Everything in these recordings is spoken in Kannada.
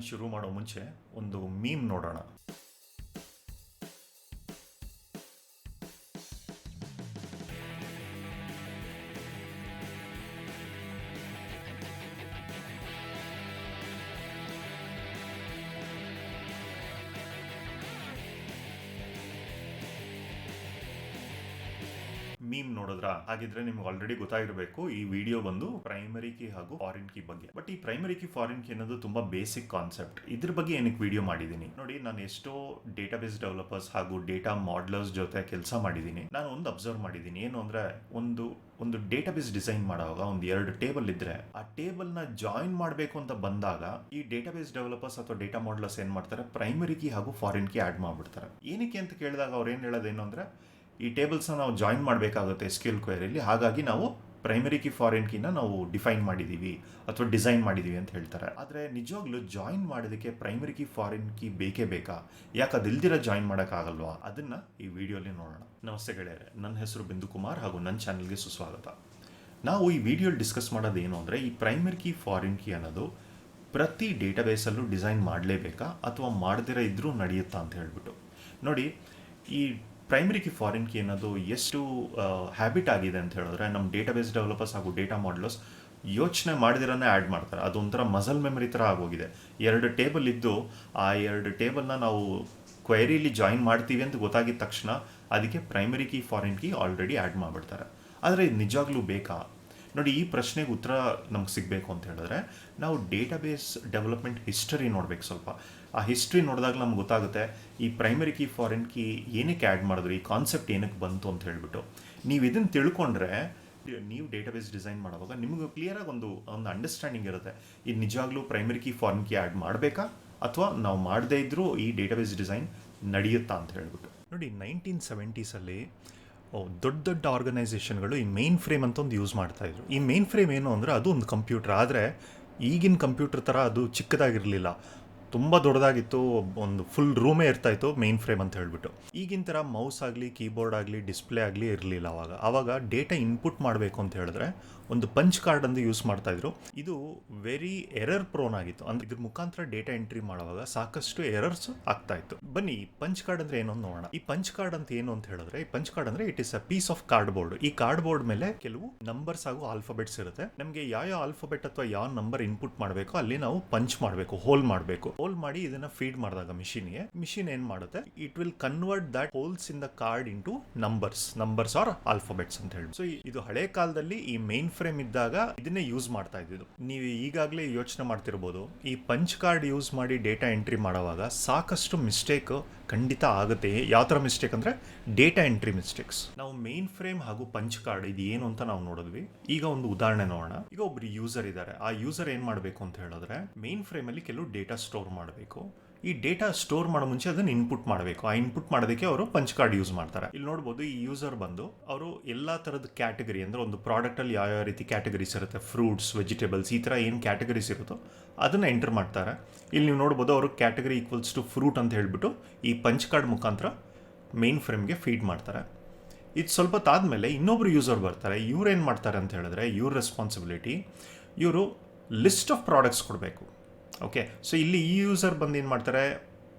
ಶುರು ಮಾಡೋ ಮುಂಚೆ ಒಂದು ಮೀಮ್ ನೋಡೋಣ. ಹಾಗಿದ್ರೆ ನಿಮ್ಗೆ ಆಲ್ರೆಡಿ ಗೊತ್ತಾಗಿರಬೇಕು ಈ ವಿಡಿಯೋ ಬಂದು ಪ್ರೈಮರಿ ಕೀ ಹಾಗೂ ಫಾರಿನ್ ಕೀ ಬಗ್ಗೆ. ಬಟ್ ಈ ಪ್ರೈಮರಿ ಕೀ ಫಾರಿನ್ ಕೀ ಅನ್ನೋದು ತುಂಬಾ ಬೇಸಿಕ್ ಕಾನ್ಸೆಪ್ಟ್ ಇದ್ರ ಬಗ್ಗೆ ಏನಕ್ಕೆ ವಿಡಿಯೋ ಮಾಡಿದ್ದೀನಿ? ನೋಡಿ, ನಾನು ಎಷ್ಟೋ ಡೇಟಾ ಬೇಸ್ ಡೆವಲಪರ್ಸ್ ಹಾಗೂ ಡೇಟಾ ಮಾಡ್ಲರ್ಸ್ ಜೊತೆ ಕೆಲಸ ಮಾಡಿದ್ದೀನಿ. ನಾನು ಒಂದು ಅಬ್ಸರ್ವ್ ಮಾಡಿದ್ದೀನಿ. ಏನು ಅಂದ್ರೆ, ಒಂದು ಒಂದು ಡೇಟಾಬೇಸ್ ಡಿಸೈನ್ ಮಾಡುವಾಗ ಒಂದು ಎರಡು ಟೇಬಲ್ ಇದ್ರೆ, ಆ ಟೇಬಲ್ನ ಜಾಯಿನ್ ಮಾಡಬೇಕು ಅಂತ ಬಂದಾಗ ಈ ಡೇಟಾಬೇಸ್ ಡೆವಲಪರ್ಸ್ ಅಥವಾ ಡೇಟಾ ಮಾಡ್ಲರ್ಸ್ ಏನ್ ಮಾಡ್ತಾರೆ? ಪ್ರೈಮರಿ ಕೀ ಹಾಗೂ ಫಾರಿನ್ ಕೀ ಆಡ್ ಮಾಡ್ಬಿಡ್ತಾರೆ. ಏನಕ್ಕೆ ಅಂತ ಕೇಳಿದಾಗ ಅವ್ರು ಏನ್ ಹೇಳೋದೇನು ಅಂದ್ರೆ ಈ ಟೇಬಲ್ಸ್ನ ನಾವು ಜಾಯಿನ್ ಮಾಡಬೇಕಾಗುತ್ತೆ ಸ್ಕಿಲ್ ಕ್ವೈರಿಯಲ್ಲಿ ಹಾಗಾಗಿ ನಾವು ಪ್ರೈಮರಿ ಕೀ ಫಾರಿನ್ ಕೀನ ನಾವು ಡಿಫೈನ್ ಮಾಡಿದ್ದೀವಿ ಅಥವಾ ಡಿಸೈನ್ ಮಾಡಿದ್ದೀವಿ ಅಂತ ಹೇಳ್ತಾರೆ. ಆದರೆ ನಿಜವಾಗ್ಲೂ ಜಾಯಿನ್ ಮಾಡೋದಕ್ಕೆ ಪ್ರೈಮರಿ ಕಿ ಫಾರಿನ್ ಕೀ ಬೇಕೇ ಬೇಕಾ? ಯಾಕೆ ಅದಿಲ್ದಿರ ಜಾಯಿನ್ ಮಾಡೋಕ್ಕಾಗಲ್ವಾ? ಅದನ್ನು ಈ ವಿಡಿಯೋಲಿ ನೋಡೋಣ. ನಮಸ್ತೆ ಗೆಳೆಯರೆ, ನನ್ನ ಹೆಸರು ಬಿಂದು ಕುಮಾರ್ ಹಾಗೂ ನನ್ನ ಚಾನಲ್ಗೆ ಸುಸ್ವಾಗತ. ನಾವು ಈ ವಿಡಿಯೋಲಿ ಡಿಸ್ಕಸ್ ಮಾಡೋದು ಏನು ಅಂದರೆ, ಈ ಪ್ರೈಮರಿ ಕೀ ಫಾರಿನ್ ಕೀ ಅನ್ನೋದು ಪ್ರತಿ ಡೇಟಾಬೇಸಲ್ಲೂ ಡಿಸೈನ್ ಮಾಡಲೇಬೇಕಾ ಅಥವಾ ಮಾಡದಿರ ಇದ್ದರೂ ನಡೆಯುತ್ತಾ ಅಂತ ಹೇಳ್ಬಿಟ್ಟು. ನೋಡಿ, ಈ ಪ್ರೈಮರಿ ಫಾರಿನ್ಗೆ ಅನ್ನೋದು ಎಷ್ಟು ಹ್ಯಾಬಿಟ್ ಆಗಿದೆ ಅಂತ ಹೇಳಿದ್ರೆ ನಮ್ಮ ಡೇಟಾಬೇಸ್ ಡೆವಲಪರ್ಸ್ ಹಾಗೂ ಡೇಟಾ ಮಾಡಲರ್ಸ್ ಯೋಚನೆ ಮಾಡಿದಿರನೇ ಆ್ಯಡ್ ಮಾಡ್ತಾರೆ. ಅದೊಂಥರ ಮಸಲ್ ಮೆಮರಿ ಥರ ಆಗೋಗಿದೆ. ಎರಡು ಟೇಬಲ್ ಇದ್ದು ಆ ಎರಡು ಟೇಬಲ್ನ ನಾವು ಕ್ವೈರಿಲಿ ಜಾಯಿನ್ ಮಾಡ್ತೀವಿ ಅಂತ ಗೊತ್ತಾಗಿದ ತಕ್ಷಣ ಅದಕ್ಕೆ primary key foreign key already add ಮಾಡಿಬಿಡ್ತಾರೆ. ಆದರೆ ಇದು ನಿಜವಾಗ್ಲೂ ಬೇಕಾ? ನೋಡಿ, ಈ ಪ್ರಶ್ನೆಗೆ ಉತ್ತರ ನಮ್ಗೆ ಸಿಗಬೇಕು ಅಂತ ಹೇಳಿದ್ರೆ ನಾವು ಡೇಟಾಬೇಸ್ ಡೆವಲಪ್ಮೆಂಟ್ ಹಿಸ್ಟರಿ ನೋಡ್ಬೇಕು ಸ್ವಲ್ಪ. ಆ ಹಿಸ್ಟ್ರಿ ನೋಡಿದಾಗ ನಮ್ಗೆ ಗೊತ್ತಾಗುತ್ತೆ, ಈ ಪ್ರೈಮರಿ ಕೀ ಫಾರಿನ್ ಕೀ ಏನಕ್ಕೆ ಆ್ಯಡ್ ಮಾಡಿದ್ರು, ಈ ಕಾನ್ಸೆಪ್ಟ್ ಏನಕ್ಕೆ ಬಂತು ಅಂತ ಹೇಳಿಬಿಟ್ಟು. ನೀವು ಇದನ್ನು ತಿಳ್ಕೊಂಡ್ರೆ, ನೀವು ಡೇಟಾಬೇಸ್ ಡಿಸೈನ್ ಮಾಡುವಾಗ ನಿಮಗೆ ಕ್ಲಿಯರಾಗಿ ಒಂದು ಒಂದು ಅಂಡರ್ಸ್ಟ್ಯಾಂಡಿಂಗ್ ಇರುತ್ತೆ. ಇದು ನಿಜವಾಗ್ಲೂ primary key foreign key add ಮಾಡಬೇಕಾ? ಅಥವಾ ನಾವು ಮಾಡದೇ ಇದ್ದರೂ ಈ ಡೇಟಾಬೇಸ್ ಡಿಸೈನ್ ನಡೆಯುತ್ತಾ ಅಂತ ಹೇಳ್ಬಿಟ್ಟು. ನೋಡಿ ನೈನ್ಟೀನ್ ಸೆವೆಂಟೀಸಲ್ಲಿ ದೊಡ್ಡ ದೊಡ್ಡ ಆರ್ಗನೈಸೇಷನ್ಗಳು ಈ ಮೇನ್ ಫ್ರೇಮ್ ಅಂತ ಒಂದು ಯೂಸ್ ಮಾಡ್ತಾಯಿದ್ರು ಈ ಮೇನ್ ಫ್ರೇಮ್ ಏನು ಅಂದರೆ ಅದು ಒಂದು ಕಂಪ್ಯೂಟರ್ ಆದರೆ ಈಗಿನ ಕಂಪ್ಯೂಟರ್ ಥರ ಅದು ಚಿಕ್ಕದಾಗಿರಲಿಲ್ಲ. ತುಂಬ ದೊಡ್ಡದಾಗಿತ್ತು, ಒಂದು ಫುಲ್ ರೂಮೇ ಇರ್ತಾ ಇತ್ತು ಮೇನ್ ಫ್ರೇಮ್ ಅಂತ ಹೇಳ್ಬಿಟ್ಟು. ಈಗಿನ ಥರ ಮೌಸ್ ಆಗಲಿ ಕೀಬೋರ್ಡ್ ಆಗಲಿ ಡಿಸ್ಪ್ಲೇ ಆಗಲಿ ಇರಲಿಲ್ಲ ಅವಾಗ. ಅವಾಗ ಡೇಟಾ ಇನ್ಪುಟ್ ಮಾಡಬೇಕು ಅಂತ ಹೇಳಿದ್ರೆ ಒಂದು ಪಂಚ್ ಕಾರ್ಡ್ ಅಂತ ಯೂಸ್ ಮಾಡ್ತಾ ಇದ್ರು. ಇದು ವೆರಿ ಎರರ್ ಪ್ರೋನ್ ಆಗಿತ್ತು. ಅಂದ್ರೆ ಇದ್ರ ಮುಖಾಂತರ ಡೇಟಾ ಎಂಟ್ರಿ ಮಾಡುವಾಗ ಸಾಕಷ್ಟು ಎರರ್ಸ್ ಆಗ್ತಾ ಇತ್ತು. ಬನ್ನಿ, ಪಂಚ್ ಕಾರ್ಡ್ ಅಂದ್ರೆ ಏನು ನೋಡೋಣ. ಈ ಪಂಚ್ ಕಾರ್ಡ್ ಅಂತ ಏನು ಅಂತ ಹೇಳಿದ್ರೆ, ಈ ಪಂಚ್ ಕಾರ್ಡ್ ಅಂದ್ರೆ it is a piece of cardboard ಈ ಕಾರ್ಡ್ ಬೋರ್ಡ್ ಮೇಲೆ ಕೆಲವು ನಂಬರ್ಸ್ ಹಾಗೂ ಆಲ್ಫಾಬೆಟ್ಸ್ ಇರುತ್ತೆ. ನಮಗೆ ಯಾವ ಯಾವ ಆಲ್ಫಾಬೆಟ್ ಅಥವಾ ಯಾವ ನಂಬರ್ ಇನ್ಪುಟ್ ಮಾಡಬೇಕು ಅಲ್ಲಿ ನಾವು ಪಂಚ್ ಮಾಡಬೇಕು ಹೋಲ್ ಮಾಡಬೇಕು. ಹೋಲ್ ಮಾಡಿ ಇದನ್ನ ಫೀಡ್ ಮಾಡಿದಾಗ ಮಿಷಿನ್ಗೆ ಮಿಷಿನ್ ಏನ್ ಮಾಡುತ್ತೆ? It will convert that holes in the card into numbers numbers or alphabets ಅಂತ ಹೇಳಿ ಸೊ ಇದು ಹಳೆ ಕಾಲದಲ್ಲಿ ಈ ಮೇನ್ ಫ್ರೇಮ್ ಇದ್ದಾಗ ಇದನ್ನೇ ಯೂಸ್ ಮಾಡ್ತಾ ಇದ್ದಿದ್ದು. ನೀವು ಈಗಾಗಲೇ ಯೋಚನೆ ಮಾಡ್ತಿರ್ಬೋದು, ಈ ಪಂಚ್ ಕಾರ್ಡ್ ಯೂಸ್ ಮಾಡಿ ಡೇಟಾ ಎಂಟ್ರಿ ಮಾಡುವಾಗ ಸಾಕಷ್ಟು ಮಿಸ್ಟೇಕ್ ಖಂಡಿತ ಆಗುತ್ತೆ. ಯಾವ ಥರ ಮಿಸ್ಟೇಕ್ ಅಂದ್ರೆ ಡೇಟಾ ಎಂಟ್ರಿ ಮಿಸ್ಟೇಕ್ಸ್ ನಾವು ಮೇನ್ ಫ್ರೇಮ್ ಹಾಗೂ ಪಂಚ್ ಕಾರ್ಡ್ ಇದು ಏನು ಅಂತ ನಾವು ನೋಡಿದ್ವಿ. ಈಗ ಒಂದು ಉದಾಹರಣೆ ನೋಡೋಣ. ಈಗ ಒಬ್ರು ಯೂಸರ್ ಇದ್ದಾರೆ. ಆ ಯೂಸರ್ ಏನು ಮಾಡಬೇಕು ಅಂತ ಹೇಳಿದ್ರೆ ಮೇನ್ ಫ್ರೇಮ್ ಅಲ್ಲಿ ಕೆಲವು ಡೇಟಾ ಸ್ಟೋರ್ ಮಾಡಬೇಕು. ಈ ಡೇಟಾ ಸ್ಟೋರ್ ಮಾಡೋ ಮುಂಚೆ ಅದನ್ನ ಇನ್ಪುಟ್ ಮಾಡಬೇಕು. ಆ ಇನ್ಪುಟ್ ಮಾಡೋದಕ್ಕೆ ಅವರು ಪಂಚ್ ಕಾರ್ಡ್ ಯೂಸ್ ಮಾಡ್ತಾರೆ. ಇಲ್ಲಿ ನೋಡ್ಬೋದು ಈ ಯೂಸರ್ ಬಂದು ಅವರು ಎಲ್ಲಾ ತರದ ಕ್ಯಾಟಗರಿ ಅಂದ್ರೆ ಒಂದು ಪ್ರಾಡಕ್ಟ್ ಅಲ್ಲಿ ಯಾವ ಯಾವ ರೀತಿ ಕ್ಯಾಟಗರೀಸ್ ಇರುತ್ತೆ ಫ್ರೂಟ್ಸ್ ವೆಜಿಟೇಬಲ್ಸ್ ಈ ತರ ಏನು ಕ್ಯಾಟಗರೀಸ್ ಇರುತ್ತೋ ಅದನ್ನ ಎಂಟರ್ ಮಾಡ್ತಾರೆ. ಇಲ್ಲಿ ನೀವು ನೋಡ್ಬೋದು ಅವರು ಕ್ಯಾಟಗರಿ ಈಕ್ವಲ್ಸ್ ಟು ಫ್ರೂಟ್ ಅಂತ ಹೇಳಿಬಿಟ್ಟು ಈ ಪಂಚ್ ಕಾರ್ಡ್ ಮುಖಾಂತರ ಮೇನ್ ಫ್ರೇಮ್ಗೆ ಫೀಡ್ ಮಾಡ್ತಾರೆ. ಇದು ಸ್ವಲ್ಪ ತಾದ್ಮೇಲೆ ಇನ್ನೊಬ್ರು ಯೂಸರ್ ಬರ್ತಾರೆ. ಇವ್ರು ಏನು ಮಾಡ್ತಾರೆ ಅಂತ ಹೇಳಿದ್ರೆ ಇವ್ರ ರೆಸ್ಪಾನ್ಸಿಬಿಲಿಟಿ ಇವರು ಲಿಸ್ಟ್ ಆಫ್ ಪ್ರಾಡಕ್ಟ್ಸ್ ಕೊಡಬೇಕು. ಓಕೆ ಸೊ ಇಲ್ಲಿ ಈ ಯೂಸರ್ ಬಂದು ಏನು ಮಾಡ್ತಾರೆ?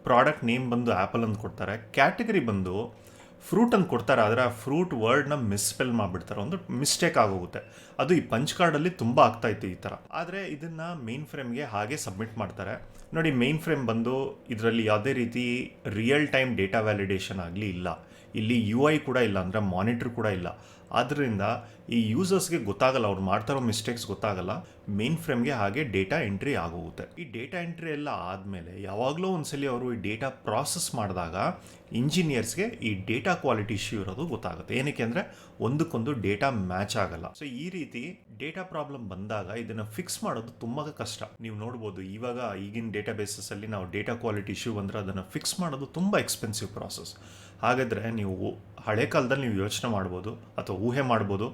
ಪ್ರಾಡಕ್ಟ್ ನೇಮ್ ಬಂದು ಆ್ಯಪಲ್ ಅಂತ ಕೊಡ್ತಾರೆ. ಕ್ಯಾಟಗರಿ ಬಂದು ಫ್ರೂಟ್ ಅಂತ ಕೊಡ್ತಾರೆ. ಆದರೆ ಆ ಫ್ರೂಟ್ ವರ್ಡ್ನ ಮಿಸ್ಪೆಲ್ ಮಾಡಿಬಿಡ್ತಾರೆ. ಒಂದು ಮಿಸ್ಟೇಕ್ ಆಗೋಗುತ್ತೆ. ಅದು ಈ ಪಂಚ್ ಕಾರ್ಡಲ್ಲಿ ತುಂಬ ಆಗ್ತಾ ಇತ್ತು ಈ ಥರ ಆದರೆ ಇದನ್ನು ಮೇನ್ ಫ್ರೇಮ್ಗೆ ಹಾಗೆ ಸಬ್ಮಿಟ್ ಮಾಡ್ತಾರೆ. ನೋಡಿ ಮೇನ್ ಫ್ರೇಮ್ ಬಂದು ಇದರಲ್ಲಿ ಯಾವುದೇ ರೀತಿ ರಿಯಲ್ ಟೈಮ್ ಡೇಟಾ ವ್ಯಾಲಿಡೇಷನ್ ಆಗಲಿ ಇಲ್ಲ. ಇಲ್ಲಿ ಯು ಐ ಕೂಡ ಇಲ್ಲ, ಅಂದರೆ ಮಾನಿಟ್ರ್ ಕೂಡ ಇಲ್ಲ. ಆದ್ದರಿಂದ ಈ ಯೂಸರ್ಸ್ಗೆ ಗೊತ್ತಾಗಲ್ಲ, ಅವ್ರು ಮಾಡ್ತಾರೋ ಮಿಸ್ಟೇಕ್ಸ್ ಗೊತ್ತಾಗಲ್ಲ ಮೇನ್ ಫ್ರೇಮ್ಗೆ ಹಾಗೆ ಡೇಟಾ ಎಂಟ್ರಿ ಆಗೋಗುತ್ತೆ. ಈ ಡೇಟಾ ಎಂಟ್ರಿ ಎಲ್ಲ ಆದಮೇಲೆ ಯಾವಾಗಲೂ ಒಂದ್ಸಲಿ ಅವರು ಈ ಡೇಟಾ ಪ್ರಾಸೆಸ್ ಮಾಡಿದಾಗ ಇಂಜಿನಿಯರ್ಸ್ಗೆ ಈ ಡೇಟಾ ಕ್ವಾಲಿಟಿ ಇಶ್ಯೂ ಇರೋದು ಗೊತ್ತಾಗುತ್ತೆ. ಏನಕ್ಕೆ ಅಂದರೆ ಒಂದಕ್ಕೊಂದು ಡೇಟಾ ಮ್ಯಾಚ್ ಆಗಲ್ಲ. ಸೊ ಈ ರೀತಿ ಡೇಟಾ ಪ್ರಾಬ್ಲಮ್ ಬಂದಾಗ ಇದನ್ನು ಫಿಕ್ಸ್ ಮಾಡೋದು ತುಂಬ ಕಷ್ಟ. ನೀವು ನೋಡ್ಬೋದು, ಇವಾಗ ಈಗಿನ ಡೇಟಾ ಬೇಸಸ್ಸಲ್ಲಿ ನಾವು ಡೇಟಾ ಕ್ವಾಲಿಟಿ ಇಶ್ಯೂ ಬಂದರೆ ಅದನ್ನು ಫಿಕ್ಸ್ ಮಾಡೋದು ತುಂಬ ಎಕ್ಸ್ಪೆನ್ಸಿವ್ ಪ್ರಾಸೆಸ್ ಹಾಗಾದರೆ ನೀವು ಹಳೆ ಕಾಲದಲ್ಲಿ ನೀವು ಯೋಚನೆ ಮಾಡ್ಬೋದು ಅಥವಾ ಊಹೆ ಮಾಡ್ಬೋದು,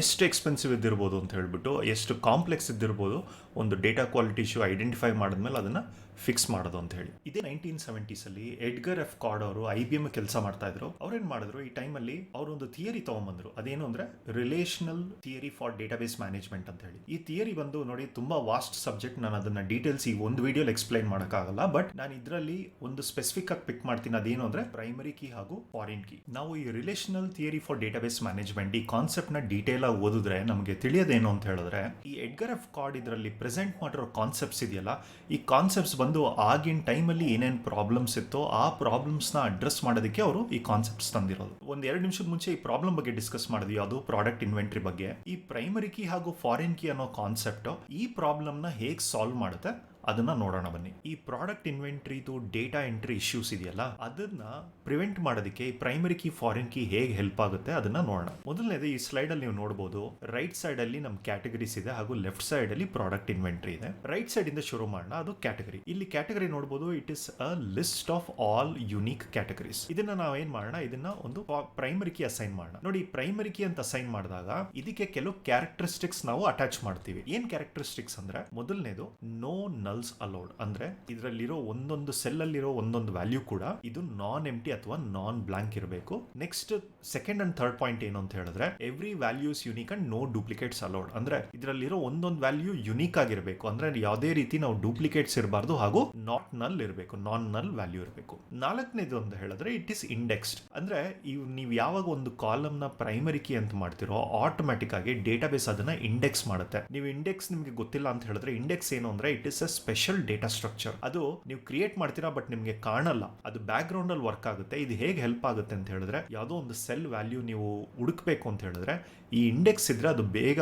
ಎಷ್ಟು ಎಕ್ಸ್ಪೆನ್ಸಿವ್ ಇದ್ದಿರ್ಬೋದು ಅಂತ ಹೇಳಿಬಿಟ್ಟು, ಎಷ್ಟು ಕಾಂಪ್ಲೆಕ್ಸ್ ಇದ್ದಿರ್ಬೋದು ಒಂದು ಡೇಟಾ ಕ್ವಾಲಿಟಿ ಇಶ್ಯೂ ಐಡೆಂಟಿಫೈ ಮಾಡಿದ್ಮೇಲೆ ಅದನ್ನು ಫಿಕ್ಸ್ ಮಾಡೋದು ಅಂತ ಹೇಳಿ. ಇದೇ ನೈನ್ಟೀನ್ ಸೆವೆಂಟೀಸಲ್ಲಿ ಎಡ್ಗರ್ ಎಫ್ ಕಾರ್ಡ್ ಅವರು ಐ ಬಿ ಎಂ ಕೆಲಸ ಮಾಡ್ತಾ ಇದ್ರು. ಅವ್ರೇನು ಮಾಡಿದ್ರು? ಈ ಟೈಮಲ್ಲಿ ಅವರು ಒಂದು ಥಿಯರಿ ತೊಗೊಂಬಂದ್ರು. ಅದೇನು ಅಂದ್ರೆ relational theory for database management ಅಂತ ಹೇಳಿ. ಈ ಥಿಯರಿ ಬಂದು ನೋಡಿ ತುಂಬಾ ವಾಸ್ಟ್ ಸಬ್ಜೆಕ್ಟ್ ನಾನು ಅದನ್ನ ಡೀಟೇಲ್ಸ್ ಈ ಒಂದು ವಿಡಿಯೋಲಿ ಎಕ್ಸ್ಪ್ಲೈನ್ ಮಾಡೋಕ್ಕಾಗಲ್ಲ ಬಟ್ ನಾನು ಇದರಲ್ಲಿ ಒಂದು ಸ್ಪೆಸಿಫಿಕ್ ಆಗಿ ಪಿಕ್ ಮಾಡ್ತೀನಿ. ಅದೇನು ಅಂದ್ರೆ ಪ್ರೈಮರಿ ಕೀ ಹಾಗೂ ಫಾರಿನ್ ಕೀ ನಾವು ಈ relational theory for database management ಈ ಕಾನ್ಸೆಪ್ಟ್ನ ಡೀಟೇಲ್ ಆಗಿ ಓದಿದ್ರೆ ನಮಗೆ ತಿಳಿಯೋದೇನು ಅಂತ ಹೇಳಿದ್ರೆ, ಈ ಎಡ್ಗರ್ ಎಫ್ ಕಾರ್ಡ್ ಇದರಲ್ಲಿ ಪ್ರೆಸೆಂಟ್ ಮಾಡಿರೋ ಕಾನ್ಸೆಪ್ಟ್ಸ್ ಇದೆಯಲ್ಲ, ಈ ಕಾನ್ಸೆಪ್ಟ್ಸ್ ಬಂದು ಆಗಿನ ಟೈಮಲ್ಲಿ ಏನೇನು ಪ್ರಾಬ್ಲಮ್ಸ್ ಇತ್ತೋ ಆ ಪ್ರಾಬ್ಲಮ್ಸ್ನ ಅಡ್ರೆಸ್ ಮಾಡೋದಕ್ಕೆ ಅವರು ಈ ಕಾನ್ಸೆಪ್ಟ್ಸ್ ತಂದಿರೋದು. ಒಂದು ಎರಡು ನಿಮಿಷದ ಮುಂಚೆ ಈ ಪ್ರಾಬ್ಲಮ್ ಬಗ್ಗೆ ಡಿಸ್ಕಸ್ ಮಾಡಿದ್ವಿ, ಅದು ಪ್ರಾಡಕ್ಟ್ ಇನ್ವೆಂಟ್ರಿ ಬಗ್ಗೆ. ಈ ಪ್ರೈಮರಿ ಕೀ ಹಾಗೂ ಫಾರಿನ್ ಕೀ ಅನ್ನೋ ಕಾನ್ಸೆಪ್ಟ್ ಈ ಪ್ರಾಬ್ಲಮ್ನ ಹೇಗೆ ಸಾಲ್ವ್ ಮಾಡುತ್ತೆ ಅದನ್ನ ನೋಡೋಣ ಬನ್ನಿ. ಈ ಪ್ರಾಡಕ್ಟ್ ಇನ್ವೆಂಟ್ರಿದು ಡೇಟಾ ಎಂಟ್ರಿ ಇಶ್ಯೂಸ್ ಇದೆಯಲ್ಲ, ಅದನ್ನ ಪ್ರಿವೆಂಟ್ ಮಾಡೋದಕ್ಕೆ ಈ ಪ್ರೈಮರಿ ಕೀ ಫಾರಿನ್ ಕೀ ಹೇಗೆ ಹೆಲ್ಪ್ ಆಗುತ್ತೆ ಅದನ್ನ ನೋಡೋಣ. ಮೊದಲನೇದು ಈ ಸ್ಲೈಡ್ ಅಲ್ಲಿ ನೀವು ನೋಡಬಹುದು ರೈಟ್ ಸೈಡ್ ಅಲ್ಲಿ ನಮ್ ಕ್ಯಾಟಗರೀಸ್ ಇದೆ ಹಾಗೂ ಲೆಫ್ಟ್ ಸೈಡ್ ಅಲ್ಲಿ ಪ್ರಾಡಕ್ಟ್ ಇನ್ವೆಂಟ್ರಿ ಇದೆ. ರೈಟ್ ಸೈಡ್ ಇಂದ ಶುರು ಮಾಡೋಣ, ಅದು ಕ್ಯಾಟಗರಿ ಇಲ್ಲಿ ಕ್ಯಾಟಗರಿ ನೋಡಬಹುದು it is a list of all unique categories ಇದನ್ನ ನಾವು ಏನ್ ಮಾಡೋಣ, ಇದನ್ನ ಒಂದು ಪ್ರೈಮರಿ ಕೀ ಅಸೈನ್ ಮಾಡೋಣ. ನೋಡಿ ಪ್ರೈಮರಿ ಕೀ ಅಂತ ಅಸೈನ್ ಮಾಡಿದಾಗ ಇದಕ್ಕೆ ಕೆಲವು ಕ್ಯಾರೆಕ್ಟರಿಸ್ಟಿಕ್ಸ್ ನಾವು ಅಟ್ಯಾಚ್ ಮಾಡ್ತೀವಿ. ಏನ್ ಕ್ಯಾರೆಕ್ಟರಿಸ್ಟಿಕ್ಸ್ ಅಂದ್ರೆ, ಮೊದಲನೇದು ನೋ ನಲ್ಸ್ ಅಲೌಡ್ ಅಂದ್ರೆ ಇದರಲ್ಲಿರೋ ಒಂದೊಂದು ಸೆಲ್ ಅಲ್ಲಿರೋ ಒಂದೊಂದು ವ್ಯಾಲ್ಯೂ ಕೂಡ ಇದು ನಾನ್ ಎಂಟಿ ಅಥವಾ ನಾನ್ ಬ್ಲಾಂಕ್ ಇರಬೇಕು. Next second and third point ಏನು ಅಂತ ಹೇಳಿದ್ರೆ every values unique and no duplicates allowed ಅಂದ್ರೆ ಇದರಲ್ಲಿರೋ ಒಂದೊಂದು ವ್ಯಾಲ್ಯೂ ಯುನಿಕ್ ಆಗಿರಬೇಕು. ಅಂದ್ರೆ ಯಾವುದೇ ರೀತಿ ನಾವು ಡೂಪ್ಲಿಕೇಟ್ಸ್ ಇರಬಾರ್ದು ಹಾಗೂ ನಾಟ್ ನಲ್ ಇರಬೇಕು. ನಾನ್ ನಲ್ ವ್ಯಾಲ್ಯೂ ಇರಬೇಕು. ನಾಲ್ಕನೇದು ಅಂತ ಹೇಳಿದ್ರೆ ಇಟ್ ಇಸ್ ಇಂಡೆಕ್ಸ್ಡ್ ಅಂದ್ರೆ ಇವ್ ನೀವು ಯಾವಾಗ ಒಂದು ಕಾಲಮ್ನ ಪ್ರೈಮರಿ ಕೀ ಅಂತ ಮಾಡ್ತಿರೋ ಆಟೋಮ್ಯಾಟಿಕ್ ಆಗಿ ಡೇಟಾಬೇಸ್ ಅದನ್ನ ಇಂಡೆಕ್ಸ್ ಮಾಡುತ್ತೆ. ನೀವು ಇಂಡೆಕ್ಸ್ ನಿಮಗೆ ಗೊತ್ತಿಲ್ಲ ಅಂತ ಹೇಳಿದ್ರೆ ಇಂಡೆಕ್ಸ್ ಏನು ಅಂದ್ರೆ it is a special data structure ಅದು ನೀವು ಕ್ರಿಯೇಟ್ ಮಾಡ್ತೀರಾ ಬಟ್ ನಿಮಗೆ ಕಾಣಲ್ಲ. ಅದು ಬ್ಯಾಕ್ ಗ್ರೌಂಡ್ ಅಲ್ಲಿ ವರ್ಕ್ ಆಗುತ್ತೆ. ಇದು ಹೇಗೆ ಹೆಲ್ಪ್ ಆಗುತ್ತೆ ಅಂತ ಹೇಳಿದ್ರೆ, ಯಾವುದೋ ಒಂದು ಸೆಲ್ ವ್ಯಾಲ್ಯೂ ನೀವು ಹುಡುಕ್ಬೇಕು ಅಂತ ಹೇಳಿದ್ರೆ, ಈ ಇಂಡೆಕ್ಸ್ ಇದ್ರೆ ಅದು ಬೇಗ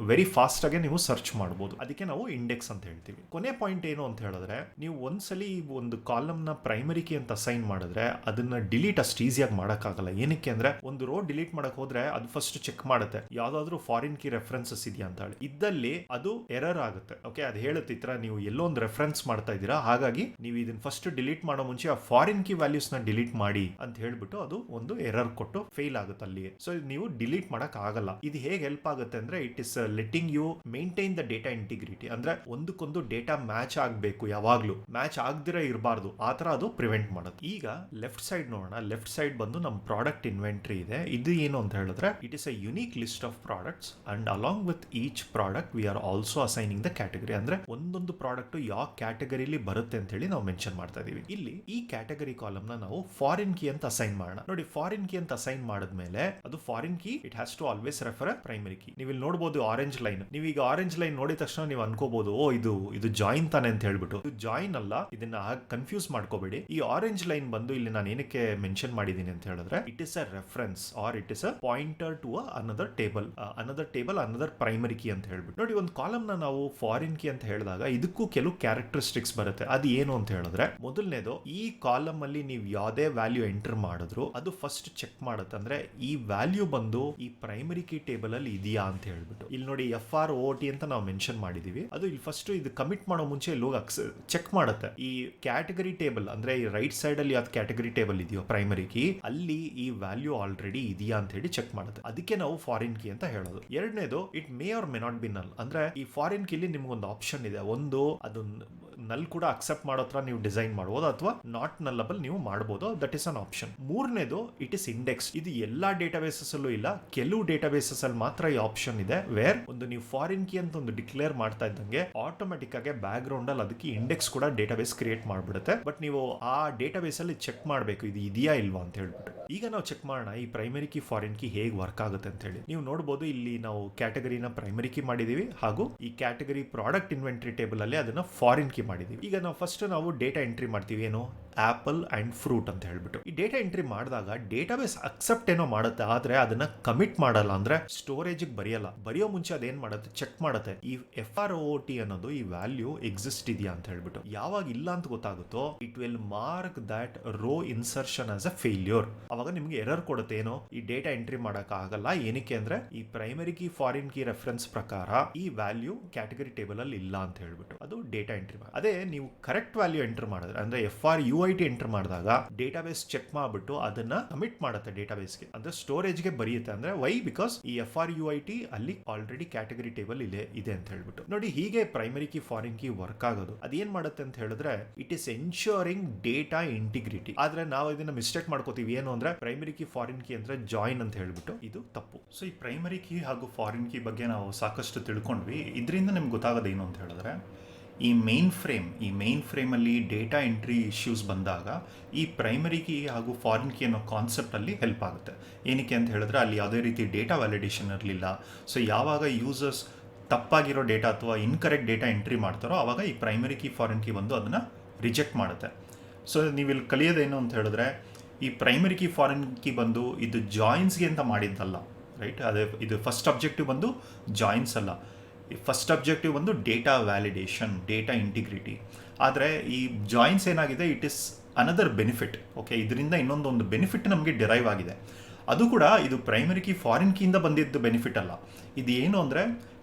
ವೆರಿ ಫಾಸ್ಟ್ ಆಗಿ ನೀವು ಸರ್ಚ್ ಮಾಡಬಹುದು ಅದಕ್ಕೆ ನಾವು ಇಂಡೆಕ್ಸ್ ಅಂತ ಹೇಳ್ತೀವಿ. ಕೊನೆ ಪಾಯಿಂಟ್ ಏನು ಅಂತ ಹೇಳಿದ್ರೆ, ನೀವು ಒಂದ್ಸಲಿ ಒಂದು ಕಾಲಮ್ನ ಪ್ರೈಮರಿ ಕೀ ಅಂತ ಅಸೈನ್ ಮಾಡಿದ್ರೆ, ಅದನ್ನ ಡಿಲೀಟ್ ಅಷ್ಟು ಈಸಿಯಾಗಿ ಮಾಡೋಕ್ಕಾಗಲ್ಲ. ಏನಕ್ಕೆ ಅಂದ್ರೆ, ಒಂದು ರೋ ಡಿಲೀಟ್ ಮಾಡಕ್ ಹೋದ್ರೆ ಅದು ಫಸ್ಟ್ ಚೆಕ್ ಮಾಡುತ್ತೆ. ಯಾವ್ದಾದ್ರು ಫಾರಿನ್ ಕೀ ರೆಫರೆನ್ಸಸ್ ಇದೆಯಾ ಅಂತ ಹೇಳಿ. ಇದ್ದಲ್ಲಿ ಅದು ಎರರ್ ಆಗುತ್ತೆ. ಓಕೆ ಅದು ಹೇಳುತ್ತೆ ಈ ತರ ನೀವು ಎಲ್ಲೋ ಒಂದು ರೆಫರೆನ್ಸ್ ಮಾಡ್ತಾ ಇದ್ದೀರಾ? ಹಾಗಾಗಿ ನೀವು ಇದನ್ನ ಫಸ್ಟ್ ಡಿಲೀಟ್ ಮಾಡೋ ಮುಂಚೆ ಆ ಫಾರಿನ್ ಕಿ ವ್ಯಾಲ್ಯೂಸ್ನ ಡಿಲೀಟ್ ಮಾಡಿ ಅಂತ ಹೇಳ್ಬಿಟ್ಟು ಅದು ಒಂದು ಎರರ್ ಕೊಟ್ಟು ಫೇಲ್ ಆಗುತ್ತೆ ಅಲ್ಲಿ ಸೊ ನೀವು ಡಿಲೀಟ್ ಮಾಡಕ್ ಆಗಲ್ಲ. ಇದು ಹೇಗೆ ಹೆಲ್ಪ್ ಆಗುತ್ತೆ ಅಂದ್ರೆ it is letting you maintain the data integrity ಅಂದ್ರೆ ಒಂದಕ್ಕೊಂದು ಡೇಟಾ ಮ್ಯಾಚ್ ಆಗಬೇಕು ಯಾವಾಗ್ಲೂ. ಮ್ಯಾಚ್ ಆಗದಿರ ಇರಬಾರ್ದು. ಆ ತರ ಅದು ಪ್ರಿವೆಂಟ್ ಮಾಡುತ್ತೆ. ಈಗ ಲೆಫ್ಟ್ ಸೈಡ್ ನೋಡೋಣ. ಲೆಫ್ಟ್ ಸೈಡ್ ಬಂದು ನಮ್ಮ ಪ್ರಾಡಕ್ಟ್ ಇನ್ವೆಂಟ್ರಿ ಇದೆ. ಇದು ಏನು ಅಂತ ಹೇಳಿದ್ರೆ it is a unique list of products and along with each product we are also assigning the category ಅಂದ್ರೆ ಒಂದೊಂದು ಪ್ರಾಡಕ್ಟ್ ಯಾವ ಕ್ಯಾಟಗರಿಲಿ ಬರುತ್ತೆ ಅಂತ ಹೇಳಿ ನಾವು ಮೆನ್ಷನ್ ಮಾಡ್ತಾ ಇದೀವಿ. ಇಲ್ಲಿ ಈ ಕ್ಯಾಟಗರಿ ಕಾಲಮ್ನ ನಾವು ಫಾರಿನ್ ಕೀ ಅಂತ ಅಸೈನ್ ಮಾಡೋಣ. ನೋಡಿ, ಫಾರಿನ್ ಕೀ ಅಂತ ಅಸೈನ್ ಮಾಡಿದ್ಮೇಲೆ ಅದು foreign key it has to always refer primary key ನೀವು ಇಲ್ಲಿ ನೋಡಬಹುದು ಆರೆಂಜ್ ಲೈನ್ ನೀವು ಈಗ ಆರೆಂಜ್ ಲೈನ್ ನೋಡಿದ ತಕ್ಷಣ ನೀವು ಅನ್ಕೋಬಹುದು ಓ, ಇದು ಇದು ಜಾಯಿನ್ ತಾನೆ ಅಂತ ಹೇಳ್ಬಿಟ್ಟು. ಇದು ಜಾಯಿನ್ ಅಲ್ಲ, ಇದನ್ನ ಕನ್ಫ್ಯೂಸ್ ಮಾಡ್ಕೋಬೇಡಿ. ಈ ಆರೆಂಜ್ ಲೈನ್ ಬಂದು ಇಲ್ಲಿ ನಾನು ಏನಕ್ಕೆ ಮೆನ್ಷನ್ ಮಾಡಿದ್ದೀನಿ ಅಂತ ಹೇಳಿದ್ರೆ it is a reference or it is a pointer to another table another table another primary key ಅಂತ ಹೇಳ್ಬಿಟ್ಟು. ನೋಡಿ, ಒಂದು ಕಾಲಮ್ನ ನಾವು ಫಾರಿನ್ ಕೀ ಅಂತ ಹೇಳಿದಾಗ, ಇದಕ್ಕೂ ಕೆಲವು ಕ್ಯಾರೆಕ್ಟರಿಸ್ಟಿಕ್ಸ್ ಬರುತ್ತೆ. ಅದು ಏನು ಅಂತ ಹೇಳಿದ್ರೆ, ಮೊದಲನೇದು, ಈ ಕಾಲಮ್ ಅಲ್ಲಿ ನೀವು ಯಾವುದೇ ವ್ಯಾಲ್ಯೂ ಎಂಟರ್ ಮಾಡಿದ್ರು ಅದು ಫಸ್ಟ್ ಚೆಕ್ ಮಾಡುತ್ತೆ. ಅಂದ್ರೆ ಈ ವ್ಯಾಲ್ಯೂ ಬಂದು ಈ ಪ್ರೈಮರಿ ಕೀ ಟೇಬಲ್ ಅಲ್ಲಿ ಇದೆಯಾ ಅಂತ ಹೇಳ್ಬಿಟ್ಟು. ಇಲ್ಲಿ ನೋಡಿ ಎಫ್ ಆರ್ ಓ ಟಿ ಅಂತ ನಾವು ಮೆನ್ಷನ್ ಮಾಡಿದೀವಿ. ಅದು ಇಲ್ಲಿ ಫಸ್ಟ್ ಇದು ಕಮಿಟ್ ಮಾಡೋ ಮುಂಚೆ ಇಲ್ಲಿ ಚೆಕ್ ಮಾಡುತ್ತೆ. ಈ ಕ್ಯಾಟಗರಿ ಟೇಬಲ್ ಅಂದ್ರೆ ಈ ರೈಟ್ ಸೈಡ್ ಅಲ್ಲಿ ಯಾವ್ದು ಕ್ಯಾಟಗರಿ ಟೇಬಲ್ ಇದೆಯೋ ಪ್ರೈಮರಿ ಕೀ ಅಲ್ಲಿ ಈ ವ್ಯಾಲ್ಯೂ ಆಲ್ರೆಡಿ ಇದೆಯಾ ಅಂತ ಹೇಳಿ ಚೆಕ್ ಮಾಡುತ್ತೆ. ಅದಕ್ಕೆ ನಾವು ಫಾರಿನ್ ಕೀ ಅಂತ ಹೇಳೋದು. ಎರಡನೇದು it may or may not be null ಅಂದ್ರೆ ಈ ಫಾರಿನ್ ಕೀಲಿ ನಿಮ್ಗೊಂದು ಆಪ್ಷನ್ ಇದೆ. ಒಂದು ಅದು ನಲ್ ಕೂಡ ಅಕ್ಸೆಪ್ಟ್ ಮಾಡೋ ನೀವು ಡಿಸೈನ್ ಮಾಡಬಹುದು ಅಥವಾ ನಾಟ್ ನಲ್ಲಬಲ್ ನೀವು ಮಾಡಬಹುದು ದಟ್ ಇಸ್ ಅನ್ ಆಪ್ಷನ್ ಮೂರನೇದು ಇಟ್ ಇಸ್ ಇಂಡೆಕ್ಸ್ ಇದು ಎಲ್ಲಾ ಡೇಟಾಬೇಸಸ್ ಅಲ್ಲೂ ಇಲ್ಲ. ಕೆಲವು ಡೇಟಾಬೇಸಸ್ ಅಲ್ಲಿ ಮಾತ್ರ ಈ ಆಪ್ಷನ್ ಇದೆ ವೇರ್ ಒಂದು ನೀವು ಫಾರಿನ್ ಕಿ ಅಂತ ಒಂದು ಡಿಕ್ಲೇರ್ ಮಾಡ್ತಾ ಇದ್ದಂಗೆ ಆಟೋಮೆಟಿಕ್ ಆಗಿ ಬ್ಯಾಕ್ ಗ್ರೌಂಡ್ ಅಲ್ಲಿ ಅದಕ್ಕೆ ಇಂಡೆಕ್ಸ್ ಕೂಡ ಡೇಟಾಬೇಸ್ ಕ್ರಿಯೇಟ್ ಮಾಡ್ಬಿಡುತ್ತೆ. ಬಟ್ ನೀವು ಆ ಡೇಟಾಬೇಸ್ ಅಲ್ಲಿ ಚೆಕ್ ಮಾಡಬೇಕು, ಇದು ಇದೆಯಾ ಇಲ್ವಾ ಅಂತ ಹೇಳ್ಬಿಟ್ಟು. ಈಗ ನಾವು ಚೆಕ್ ಮಾಡೋಣ, ಈ ಪ್ರೈಮರಿ ಕಿ ಫಾರಿನ್ ಕಿ ಹೇಗೆ ವರ್ಕ್ ಆಗುತ್ತೆ ಅಂತ ಹೇಳಿ. ನೀವು ನೋಡಬಹುದು ಇಲ್ಲಿ ನಾವು ಕ್ಯಾಟಗರಿನ ಪ್ರೈಮರಿ ಕಿ ಮಾಡಿದೀವಿ ಹಾಗೂ ಈ ಕ್ಯಾಟಗರಿ ಪ್ರಾಡಕ್ಟ್ ಇನ್ವೆಂಟ್ರಿ ಟೇಬಲ್ ಅಲ್ಲಿ ಅದನ್ನ ಫಾರಿನ್ ಕೀ ಮಾಡಿದೀವಿ ಈಗ ನಾವು ಫಸ್ಟ್ ನಾವು ಡೇಟಾ ಎಂಟ್ರಿ ಮಾಡ್ತೀವಿ ಏನು? ಆಪಲ್ ಅಂಡ್ ಫ್ರೂಟ್ ಅಂತ ಹೇಳ್ಬಿಟ್ಟು. ಈ ಡೇಟಾ ಎಂಟ್ರಿ ಮಾಡಿದಾಗ ಡೇಟಾಬೇಸ್ ಅಕ್ಸೆಪ್ಟ್ ಏನೋ ಮಾಡುತ್ತೆ, ಆದ್ರೆ ಅದನ್ನ ಕಮಿಟ್ ಮಾಡಲ್ಲ, ಅಂದ್ರೆ ಸ್ಟೋರೇಜ್ ಬರೆಯಲ್ಲ. ಬರೆಯೋ ಮುಂಚೆ ಅದೇನ್ ಮಾಡುತ್ತೆ? ಚೆಕ್ ಮಾಡುತ್ತೆ. ಈ ಎಫ್ ಆರ್ ಓ ಟಿ ಅನ್ನೋದು ಈ ವ್ಯಾಲ್ಯೂ ಎಕ್ಸಿಸ್ಟ್ ಇದೆಯಾ ಅಂತ ಹೇಳ್ಬಿಟ್ಟು. ಯಾವಾಗ ಇಲ್ಲ ಅಂತ ಗೊತ್ತಾಗುತ್ತೋ it will mark that row insertion as a failure ಅವಾಗ ನಿಮ್ಗೆ ಎರರ್ ಕೊಡುತ್ತೆ, ಏನೋ ಈ ಡೇಟಾ ಎಂಟ್ರಿ ಮಾಡಕ್ ಆಗಲ್ಲ. ಏನಕ್ಕೆ ಅಂದ್ರೆ, ಈ primary key foreign key reference ಪ್ರಕಾರ ಈ ವ್ಯಾಲ್ಯೂ ಕ್ಯಾಟಗರಿ ಟೇಬಲ್ ಅಲ್ಲಿ ಇಲ್ಲ ಅಂತ ಹೇಳ್ಬಿಟ್ಟು. ಅದು ಡೇಟಾ ಎಂಟ್ರಿ ಅದೇ ನೀವು ಕರೆಕ್ಟ್ ವ್ಯಾಲ್ಯೂ ಎಂಟರ್ ಮಾಡಿದ್ರೆ, ಅಂದ್ರೆ F R U I T enter ಮಾಡಿದಾಗ ಡೇಟಾಬೇಸ್ ಚೆಕ್ ಮಾಡಿಬಿಟ್ಟು ಅದನ್ನ ಕಮಿಟ್ ಮಾಡುತ್ತೆ ಡೇಟಾಬೇಸ್ಗೆ. ಅಂದ್ರೆ ಸ್ಟೋರೇಜ್ಗೆ ಬರೆಯುತ್ತೆ. ಅಂದ್ರೆ ವೈ ಬಿಕಾಸ್ ಈ F R U I T ಅಲ್ಲಿ ಆಲ್ರೆಡಿ ಕ್ಯಾಟಗರಿ ಟೇಬಲ್ ಇದೆ ಇದೆ ಅಂತ ಹೇಳ್ಬಿಟ್ಟು. ನೋಡಿ, ಹೀಗೆ primary key foreign key work ಆಗೋದು. ಅದೇನ್ ಮಾಡುತ್ತೆ ಅಂತ ಹೇಳಿದ್ರೆ it is ensuring data integrity ಆದ್ರೆ ನಾವು ಇದನ್ನ ಮಿಸ್ಟೇಕ್ ಮಾಡ್ಕೋತೀವಿ. ಏನು ಅಂದ್ರೆ ಪ್ರೈಮರಿ ಕಿ ಫಾರಿನ್ ಕಿ ಅಂದ್ರೆ ಜಾಯಿನ್ ಅಂತ ಹೇಳ್ಬಿಟ್ಟು. ಇದು ತಪ್ಪು. ಸೊ ಈ ಪ್ರೈಮರಿ ಕೀ ಹಾಗೂ ಫಾರಿನ್ ಕೀ ಬಗ್ಗೆ ನಾವು ಸಾಕಷ್ಟು ತಿಳ್ಕೊಂಡ್ವಿ. ಇದರಿಂದ ನಿಮ್ಗೆ ಗೊತ್ತಾಗೋದೇನು ಅಂತ ಹೇಳಿದ್ರೆ ಈ ಮೇನ್ ಫ್ರೇಮ್ ಈ ಮೇನ್ ಫ್ರೇಮಲ್ಲಿ ಡೇಟಾ ಎಂಟ್ರಿ ಇಶ್ಯೂಸ್ ಬಂದಾಗ ಈ ಪ್ರೈಮರಿ ಕೀ ಹಾಗೂ ಫಾರಿನ್ ಕೀ ಅನ್ನೋ ಕಾನ್ಸೆಪ್ಟಲ್ಲಿ ಹೆಲ್ಪ್ ಆಗುತ್ತೆ. ಏನಕ್ಕೆ ಅಂತ ಹೇಳಿದ್ರೆ ಅಲ್ಲಿ ಯಾವುದೇ ರೀತಿ ಡೇಟಾ ವ್ಯಾಲಿಡೇಷನ್ ಇರಲಿಲ್ಲ. ಸೊ ಯಾವಾಗ ಯೂಸರ್ಸ್ ತಪ್ಪಾಗಿರೋ ಡೇಟಾ ಅಥವಾ ಇನ್ಕರೆಕ್ಟ್ ಡೇಟಾ ಎಂಟ್ರಿ ಮಾಡ್ತಾರೋ ಆವಾಗ ಈ ಪ್ರೈಮರಿ ಕೀ ಫಾರಿನ್ ಕೀ ಬಂದು ಅದನ್ನು ರಿಜೆಕ್ಟ್ ಮಾಡುತ್ತೆ. ಸೊ ನೀವು ಇಲ್ಲಿ ಕಲಿಯೋದೇನು ಅಂತ ಹೇಳಿದ್ರೆ ಈ ಪ್ರೈಮರಿ ಕೀ ಫಾರಿನ್ ಕೀ ಬಂದು ಇದು ಜಾಯಿನ್ಸ್ಗೆ ಅಂತ ಮಾಡಿದ್ದಲ್ಲ ರೈಟ್ ಅದೇ ಇದು ಫಸ್ಟ್ ಅಬ್ಜೆಕ್ಟಿವ್ ಬಂದು ಜಾಯಿನ್ಸ್ ಅಲ್ಲ. ಫಸ್ಟ್ ಅಬ್ಜೆಕ್ಟಿವ್ ಒಂದು ಡೇಟಾ ವ್ಯಾಲಿಡೇಷನ್ ಡೇಟಾ ಇಂಟಿಗ್ರಿಟಿ ಆದರೆ ಈ ಜಾಯಿನ್ಸ್ ಏನಾಗಿದೆ? It is another benefit okay ಇದರಿಂದ ಇನ್ನೊಂದೊಂದು ಬೆನಿಫಿಟ್ ನಮಗೆ ಡಿರೈವ್ ಆಗಿದೆ. ಅದು ಕೂಡ ಇದು ಪ್ರೈಮರಿ ಕೀ ಫಾರಿನ್ ಕೀಯಿಂದ ಬಂದಿದ್ದು ಬೆನಿಫಿಟ್ ಅಲ್ಲ. ಇದು ಏನು ಅಂದರೆ,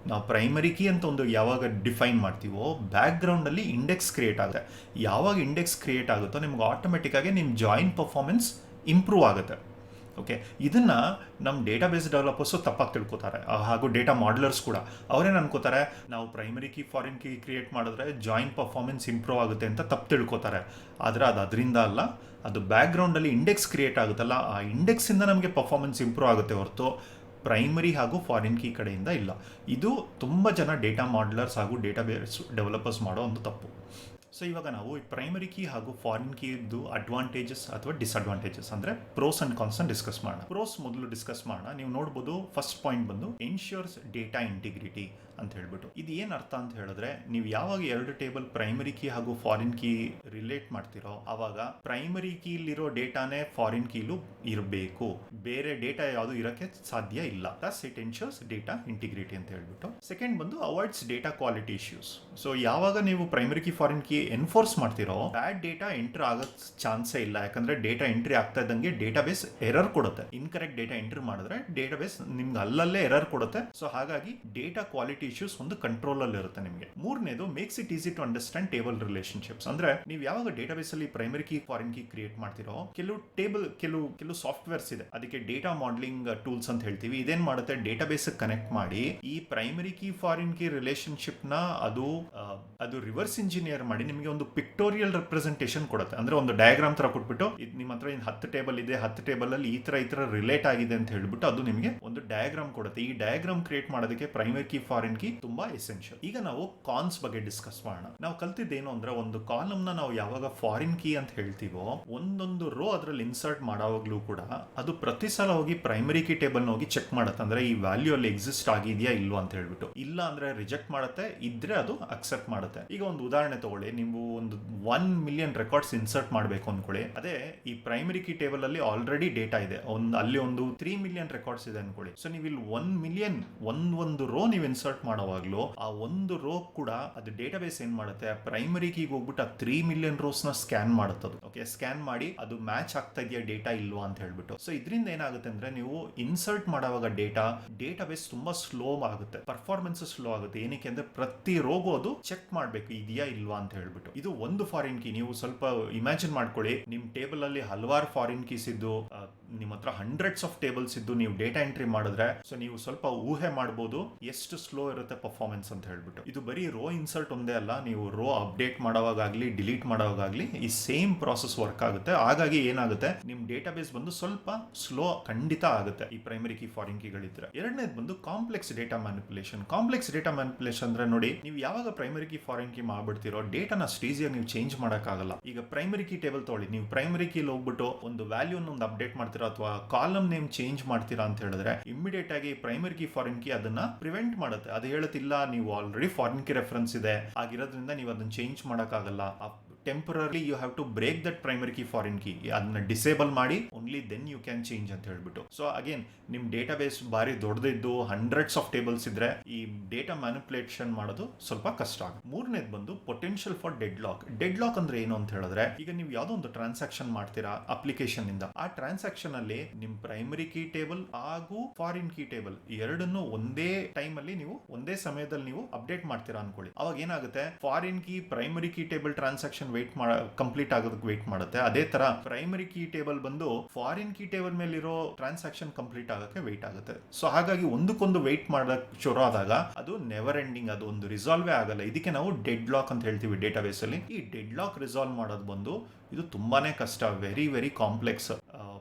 ನಾವು ಪ್ರೈಮರಿ ಕೀ ಅಂತ ಒಂದು ಯಾವಾಗ ಡಿಫೈನ್ ಮಾಡ್ತೀವೋ ಬ್ಯಾಕ್ಗ್ರೌಂಡಲ್ಲಿ ಇಂಡೆಕ್ಸ್ ಕ್ರಿಯೇಟ್ ಆಗುತ್ತೆ. ಯಾವಾಗ ಇಂಡೆಕ್ಸ್ ಕ್ರಿಯೇಟ್ ಆಗುತ್ತೋ, ನಿಮ್ಗೆ ಆಟೋಮೆಟಿಕ್ಕಾಗಿ ನಿಮ್ಮ ಜಾಯಿನ್ ಪರ್ಫಾರ್ಮೆನ್ಸ್ ಇಂಪ್ರೂವ್ ಆಗುತ್ತೆ. ಓಕೆ ಇದನ್ನ ನಮ್ಮ ಡೇಟಾ ಬೇಸ್ ಡೆವಲಪರ್ಸು ತಪ್ಪಾಗಿ ತಿಳ್ಕೊತಾರೆ. ಹಾಗೂ ಡೇಟಾ ಮಾಡ್ಲರ್ಸ್ ಕೂಡ. ಅವರೇನು ಅನ್ಕೋತಾರೆ? ನಾವು primary key foreign key create ಮಾಡಿದ್ರೆ ಜಾಯಿನ್ ಪರ್ಫಾರ್ಮೆನ್ಸ್ ಇಂಪ್ರೂವ್ ಆಗುತ್ತೆ ಅಂತ ತಪ್ಪು ತಿಳ್ಕೊತಾರೆ. ಆದರೆ ಅದು ಅದರಿಂದ ಅಲ್ಲ. ಅದು ಬ್ಯಾಕ್ಗ್ರೌಂಡಲ್ಲಿ ಇಂಡೆಕ್ಸ್ ಕ್ರಿಯೇಟ್ ಆಗುತ್ತಲ್ಲ. ಆ ಇಂಡೆಕ್ಸಿಂದ ನಮಗೆ ಪರ್ಫಾರ್ಮೆನ್ಸ್ ಇಂಪ್ರೂವ್ ಆಗುತ್ತೆ ಹೊರತು ಪ್ರೈಮರಿ ಹಾಗೂ ಫಾರಿನ್ ಕೀ ಕಡೆಯಿಂದ ಇಲ್ಲ. ಇದು ತುಂಬ ಜನ ಡೇಟಾ ಮಾಡ್ಲರ್ಸ್ ಹಾಗೂ ಡೇಟಾ ಬೇಸ್ ಡೆವಲಪರ್ಸ್ ಮಾಡೋ ಒಂದು ತಪ್ಪು. ಸೊ ಇವಾಗ ನಾವು ಪ್ರೈಮರಿ ಕೀ ಹಾಗೂ ಫಾರಿನ್ ಕೀದು ಅಡ್ವಾಂಟೇಜಸ್ ಅಥವಾ ಡಿಸ್ಅಡ್ವಾಂಟೇಜಸ್ ಅಂದ್ರೆ ಪ್ರೋಸ್ ಅಂಡ್ ಕಾನ್ಸ್ ಡಿಸ್ಕಸ್ ಮಾಡೋಣ. ಪ್ರೋಸ್ ಮೊದಲು ಡಿಸ್ಕಸ್ ಮಾಡೋಣ. ನೀವು ನೋಡ್ಬೋದು ಫಸ್ಟ್ ಪಾಯಿಂಟ್ ಬಂದು ಎನ್ಶ್ಯೂರ್ಸ್ ಡೇಟಾ ಇಂಟಿಗ್ರಿಟಿ ಅಂತ ಹೇಳ್ಬಿಟ್ಟು. ಇದು ಏನು ಅರ್ಥ ಅಂತ ಹೇಳಿದ್ರೆ, ನೀವು ಯಾವಾಗ ಎರಡು ಟೇಬಲ್ ಪ್ರೈಮರಿ ಕೀ ಹಾಗೂ ಫಾರಿನ್ ಕೀ ರಿಲೇಟ್ ಮಾಡ್ತಿರೋ, ಅವಾಗ ಪ್ರೈಮರಿ ಕೀಲಿರೋ ಡೇಟಾನೇ ಫಾರಿನ್ ಕೀಲು ಇರಬೇಕು. ಬೇರೆ ಡೇಟಾ ಯಾವುದು ಇರೋಕ್ಕೆ ಸಾಧ್ಯ ಇಲ್ಲ. Thus it ensures data integrity ಅಂತ ಹೇಳ್ಬಿಟ್ಟು. ಸೆಕೆಂಡ್ ಬಂದು avoids data quality issues so ಯಾವಾಗ ನೀವು primary key foreign key enforce ಮಾಡ್ತಿರೋ ಬ್ಯಾಡ್ ಡೇಟಾ ಎಂಟರ್ ಆಗೋ ಚಾನ್ಸೇ ಇಲ್ಲ. ಯಾಕಂದ್ರೆ ಡೇಟಾ ಎಂಟ್ರಿ ಆಗ್ತಾ ಇದ್ದಂಗೆ ಡೇಟಾ ಬೇಸ್ ಎರರ್ ಕೊಡುತ್ತೆ. ಇನ್ಕರೆಕ್ಟ್ ಡೇಟಾ ಎಂಟ್ರಿ ಮಾಡಿದ್ರೆ ಡೇಟಾ ಬೇಸ್ ನಿಮ್ಗೆ ಅಲ್ಲಲ್ಲೇ ಎರರ್ ಕೊಡುತ್ತೆ. ಸೊ ಹಾಗಾಗಿ ಡೇಟಾ ಕ್ವಾಲಿಟಿ ಇಶ್ಯೂಸ್ ಒಂದು ಕಂಟ್ರೋಲ್ ಅಲ್ಲಿ ಇರುತ್ತೆ ನಿಮಗೆ. ಮೂರನೇದು makes it easy to understand table relationships ಅಂದ್ರೆ, ನೀವು ಯಾವಾಗ ಡೇಟಾಬೇಸ್ ಅಲ್ಲಿ primary key foreign key create ಮಾಡ್ತಿರೋ, ಕೆಲವು ಟೇಬಲ್ ಕೆಲವು ಕೆಲವು ಸಾಫ್ಟ್ವೇರ್ಸ್ ಇದೆ. ಅದಕ್ಕೆ ಡೇಟಾ ಮಾಡಲಿಂಗ್ ಟೂಲ್ಸ್ ಅಂತ ಹೇಳ್ತೀವಿ. ಇದೇನ್ ಮಾಡುತ್ತೆ? ಡೇಟಾಬೇಸ್ ಕನೆಕ್ಟ್ ಮಾಡಿ, ಈ ಪ್ರೈಮರಿ ಕೀ ಫಾರಿನ್ ಕೀ ರಿಲೇಶನ್ಶಿಪ್ನ ಅದು ಅದು ರಿವರ್ಸ್ ಇಂಜಿನಿಯರ್ ಮಾಡಿ ನಿಮಗೆ ಒಂದು ಪಿಕ್ಟೋರಿಯಲ್ ರೆಪ್ರೆಸೆಂಟೇಷನ್ ಕೊಡುತ್ತೆ. ಅಂದ್ರೆ ಒಂದು ಡಯಾಗ್ರಾಮ್ ತರ ಕೊಟ್ಬಿಟ್ಟು ನಿಮ್ಮ ಹತ್ರ ಹತ್ತು ಟೇಬಲ್ ಇದೆ, ಹತ್ತು ಟೇಬಲ್ ಅಲ್ಲಿ ಈ ತರ ಈ ತರ ರಿಲೇಟ್ ಆಗಿದೆ ಅಂತ ಹೇಳ್ಬಿಟ್ಟು ಅದು ನಿಮಗೆ ಒಂದು ಡಯಾಗ್ರಾಮ್ ಕೊಡುತ್ತೆ. ಈ ಡಯಾಗ್ರಾಮ್ ಕ್ರಿಯೇಟ್ ಮಾಡೋದಕ್ಕೆ ಪ್ರೈಮರಿ ಕೀ ಫಾರಿನ್ ಕೀ ತುಂಬಾ ಎಸೆನ್ಷಿಯಲ್ ಈಗ ನಾವು ಕಾನ್ಸ್ ಬಗ್ಗೆ ಡಿಸ್ಕಸ್ ಮಾಡೋಣ. ನಾವು ಕಲ್ತಿದ್ದೇನು ಅಂದ್ರೆ ಒಂದು ಕಾಲಮ್ನ ನಾವು ಯಾವಾಗ ಫಾರಿನ್ ಕೀ ಅಂತ ಹೇಳ್ತೀವೋ, ಒಂದೊಂದು ರೋ ಅದ್ರಲ್ಲಿ ಇನ್ಸರ್ಟ್ ಮಾಡೋವಾಗ್ಲೂ ಕೂಡ ಅದು ಪ್ರತಿ ಸಲ ಹೋಗಿ ಪ್ರೈಮರಿ ಕೀ ಟೇಬಲ್ ಹೋಗಿ ಚೆಕ್ ಮಾಡುತ್ತೆ. ಅಂದ್ರೆ ಈ ವ್ಯಾಲ್ಯೂ ಅಲ್ಲಿ ಎಕ್ಸಿಸ್ಟ್ ಆಗಿದೆಯಾ ಇಲ್ವಾ ಅಂತ ಹೇಳ್ಬಿಟ್ಟು. ಇಲ್ಲ ಅಂದ್ರೆ ರಿಜೆಕ್ಟ್ ಮಾಡುತ್ತೆ, ಇದ್ರೆ ಅದು ಅಕ್ಸೆಪ್ಟ್ ಮಾಡುತ್ತೆ. ಈಗ ಒಂದು ಉದಾಹರಣೆ ತಗೊಳ್ಳಿ. ನೀವು ಒಂದು ಒನ್ ಮಿಲಿಯನ್ ರೆಕಾರ್ಡ್ಸ್ ಇನ್ಸರ್ಟ್ ಮಾಡಬೇಕು ಅನ್ಕೊಳ್ಳಿ. ಅದೇ ಈ ಪ್ರೈಮರಿ ಕೀ ಟೇಬಲ್ ಅಲ್ಲಿ ಆಲ್ರೆಡಿ ಡೇಟಾ ಇದೆ. ಒಂದು, ಅಲ್ಲಿ ಒಂದು ತ್ರೀ ಮಿಲಿಯನ್ ರೆಕಾರ್ಡ್ಸ್ ಇದೆ ಅನ್ಕೊಳ್ಳಿ. ಸೊ ನೀವು ಇಲ್ಲಿ ಒನ್ ಮಿಲಿಯನ್ ಒಂದ್, ಒಂದು ರೋ ನೀವು ಇನ್ಸರ್ಟ್ ಮಾಡೋವಾಗ್ಲೂ ಆ ಒಂದು ರೋ ಕೂಡ ಅದು ಡೇಟಾ ಬೇಸ್ ಏನ್ ಮಾಡುತ್ತೆ? ಪ್ರೈಮರಿ ಕೀಗೆ ಹೋಗ್ಬಿಟ್ಟು ಆ ತ್ರೀ ಮಿಲಿಯನ್ ರೋಸ್ನ ಸ್ಕ್ಯಾನ್ ಮಾಡುತ್ತದು ಓಕೆ ಸ್ಕ್ಯಾನ್ ಮಾಡಿ ಅದು ಮ್ಯಾಚ್ ಆಗ್ತಾ ಇದೆಯಾ ಡೇಟಾ ಇಲ್ವಾ ಅಂತ ಹೇಳ್ಬಿಟ್ಟು. ಸೊ ಇದರಿಂದ ಏನಾಗುತ್ತೆ ಅಂದ್ರೆ ನೀವು ಇನ್ಸರ್ಟ್ ಮಾಡುವಾಗ ಡೇಟಾ ಡೇಟಾ ಬೇಸ್ ತುಂಬಾ ಸ್ಲೋ ಆಗುತ್ತೆ. ಪರ್ಫಾರ್ಮೆನ್ಸ್ ಸ್ಲೋ ಆಗುತ್ತೆ. ಏನಕ್ಕೆ ಅಂದ್ರೆ ಪ್ರತಿ ರೋಗು ಅದು ಚೆಕ್ ಮಾಡಬೇಕು. ಇದೆಯಾ ಇಲ್ವಾ ಅಂತ ಹೇಳ್ಬಿಟ್ಟು. ಇದು ಒಂದು ಫಾರಿನ್ ಕೀ ನೀವು ಸ್ವಲ್ಪ ಇಮ್ಯಾಜಿನ್ ಮಾಡ್ಕೊಳ್ಳಿ. ನಿಮ್ ಟೇಬಲ್ ಅಲ್ಲಿ ಹಲವಾರು ಫಾರಿನ್ ಕೀಸ್ ಇದ್ದು ನಿಮ್ಮ ಹತ್ರ ಹಂಡ್ರೆಡ್ಸ್ ಆಫ್ ಟೇಬಲ್ಸ್ ಇದ್ದು ನೀವು ಡೇಟಾ ಎಂಟ್ರಿ ಮಾಡಿದ್ರೆ ಸೊ ನೀವು ಸ್ವಲ್ಪ ಊಹೆ ಮಾಡಬಹುದು ಎಷ್ಟು ಸ್ಲೋ ಇರುತ್ತೆ ಪರ್ಫಾರ್ಮೆನ್ಸ್ ಅಂತ ಹೇಳ್ಬಿಟ್ಟು. ಇದು ಬರೀ ರೋ ಇನ್ಸರ್ಟ್ ಒಂದೇ ಅಲ್ಲ, ನೀವು ರೋ ಅಪ್ಡೇಟ್ ಮಾಡೋವಾಗಲಿ ಡಿಲೀಟ್ ಮಾಡೋವಾಗಲಿ ಈ ಸೇಮ್ ಪ್ರಾಸೆಸ್ ವರ್ಕ್ ಆಗುತ್ತೆ. ಹಾಗಾಗಿ ಏನಾಗುತ್ತೆ? ನಿಮ್ ಡೇಟಾ ಬೇಸ್ ಬಂದು ಸ್ವಲ್ಪ ಸ್ಲೋ ಖಂಡಿತ ಆಗುತ್ತೆ ಈ ಪ್ರೈಮರಿ ಕೀ ಫಾರಿನ್ ಕೀಗಳಿದ್ರೆ ಎರಡನೇದು ಬಂದು complex data manipulation complex data manipulation ಅಂದ್ರೆ ನೋಡಿ, ನೀವು ಯಾವಾಗ ಪ್ರೈಮರಿ ಕೀ ಫಾರಿನ್ ಕೀ ಮಾಡ್ಬಿಡ್ತಿರೋ ಡೇಟಾನ ಸ್ಟೀಸಿಯಾಗಿ ನೀವು ಚೇಂಜ್ ಮಾಡೋಕ್ಕಾಗಲ್ಲ. ಈಗ ಪ್ರೈಮರಿ ಕೀ ಟೇಬಲ್ ತೊಗೊಳ್ಳಿ. ನೀವು ಪ್ರೈಮರಿ ಕೀಲಿ ಹೋಗ್ಬಿಟ್ಟು ಒಂದು ವ್ಯಾಲ್ಯೂನ ಒಂದು ಅಪ್ಡೇಟ್ ಮಾಡ್ತೀರಾ ಅಥವಾ ಕಾಲಮ್ ನೇಮ್ ಚೇಂಜ್ ಮಾಡ್ತೀರಾ ಅಂತ ಹೇಳಿದ್ರೆ ಇಮಿಡಿಯೇಟ್ ಆಗಿ ಪ್ರೈಮರಿ ಕೀ ಫಾರಿನ್ ಕೀ ಅದನ್ನ ಪ್ರಿವೆಂಟ್ ಮಾಡುತ್ತೆ. ಅದು ಹೇಳುತ್ತಿಲ್ಲ ನೀವು ಆಲ್ರೆಡಿ ಫಾರಿನ್ಗೆ ರೆಫರೆನ್ಸ್ ಇದೆ. ಆಗಿರೋದ್ರಿಂದ ನೀವು ಅದನ್ನ ಚೇಂಜ್ ಮಾಡೋಕ್ಕಾಗಲ್ಲ. Temporary you have to break that primary key foreign key ಅದನ್ನ ಡಿಸೇಬಲ್ ಮಾಡಿ only then you can change ಅಂತ ಹೇಳ್ಬಿಟ್ಟು. ಸೊ ಅಗೇನ್ ನಿಮ್ ಡೇಟಾ ಬೇಸ್ ಬಾರಿ ದೊಡ್ಡದಿದ್ದು ಹಂಡ್ರೆಡ್ಸ್ ಆಫ್ ಟೇಬಲ್ಸ್ ಇದ್ರೆ, ಈ ಡೇಟಾ ಮ್ಯಾನಿಪುಲೇಷನ್ ಮಾಡೋದು ಸ್ವಲ್ಪ ಕಷ್ಟ ಆಗುತ್ತೆ. ಮೂರನೇದು ಬಂದು potential for deadlock deadlock ಅಂದ್ರೆ ಏನು ಅಂತ ಹೇಳಿದ್ರೆ, ಈಗ ನೀವು ಯಾವ್ದೋ ಒಂದು ಟ್ರಾನ್ಸಾಕ್ಷನ್ ಮಾಡ್ತೀರಾ ಅಪ್ಲಿಕೇಶನ್ ಇಂದ ಆ ಟ್ರಾನ್ಸಾಕ್ಷನ್ ಅಲ್ಲಿ ನಿಮ್ ಪ್ರೈಮರಿ ಕೀ ಟೇಬಲ್ ಹಾಗೂ ಫಾರಿನ್ ಕೀ ಟೇಬಲ್ ಎರಡನ್ನು ಒಂದೇ ಟೈಮ್ ಅಲ್ಲಿ ನೀವು, ಒಂದೇ ಸಮಯದಲ್ಲಿ ನೀವು ಅಪ್ಡೇಟ್ ಮಾಡ್ತೀರಾ ಅನ್ಕೊಳ್ಳಿ. ಅವಾಗ ಏನಾಗುತ್ತೆ? Foreign key primary key table transaction wait ಮಾಡ ಕಂಪ್ಲೀಟ್ ಆಗೋದಕ್ಕೆ ವೇಟ್ ಮಾಡುತ್ತೆ. ಅದೇ ತರ ಪ್ರೈಮರಿ ಕೀ ಟೇಬಲ್ ಬಂದು ಫಾರಿನ್ ಕೀ ಟೇಬಲ್ ಮೇಲಿರೋ ಟ್ರಾನ್ಸಾಕ್ಷನ್ ಕಂಪ್ಲೀಟ್ ಆಗಕ್ಕೆ ವೇಟ್ ಆಗುತ್ತೆ. ಸೊ ಹಾಗಾಗಿ ಒಂದಕ್ಕೊಂದು ವೇಟ್ ಮಾಡಕ್ ಶುರು ಆದಾಗ ಅದು ನೆವರ್ ಎಂಡಿಂಗ್ ಅದು ಒಂದು ರಿಸಾಲ್ವೇ ಆಗಲ್ಲ. ಇದಕ್ಕೆ ನಾವು ಡೆಡ್ ಲಾಕ್ ಅಂತ ಹೇಳ್ತೀವಿ ಡೇಟಾಬೇಸ್ ಅಲ್ಲಿ. ಈ ಡೆಡ್ ಲಾಕ್ ರಿಸಾಲ್ವ್ ಮಾಡೋದು ಬಂದು ಇದು ತುಂಬಾನೇ ಕಷ್ಟ ವೆರಿ ವೆರಿ ಕಾಂಪ್ಲೆಕ್ಸ್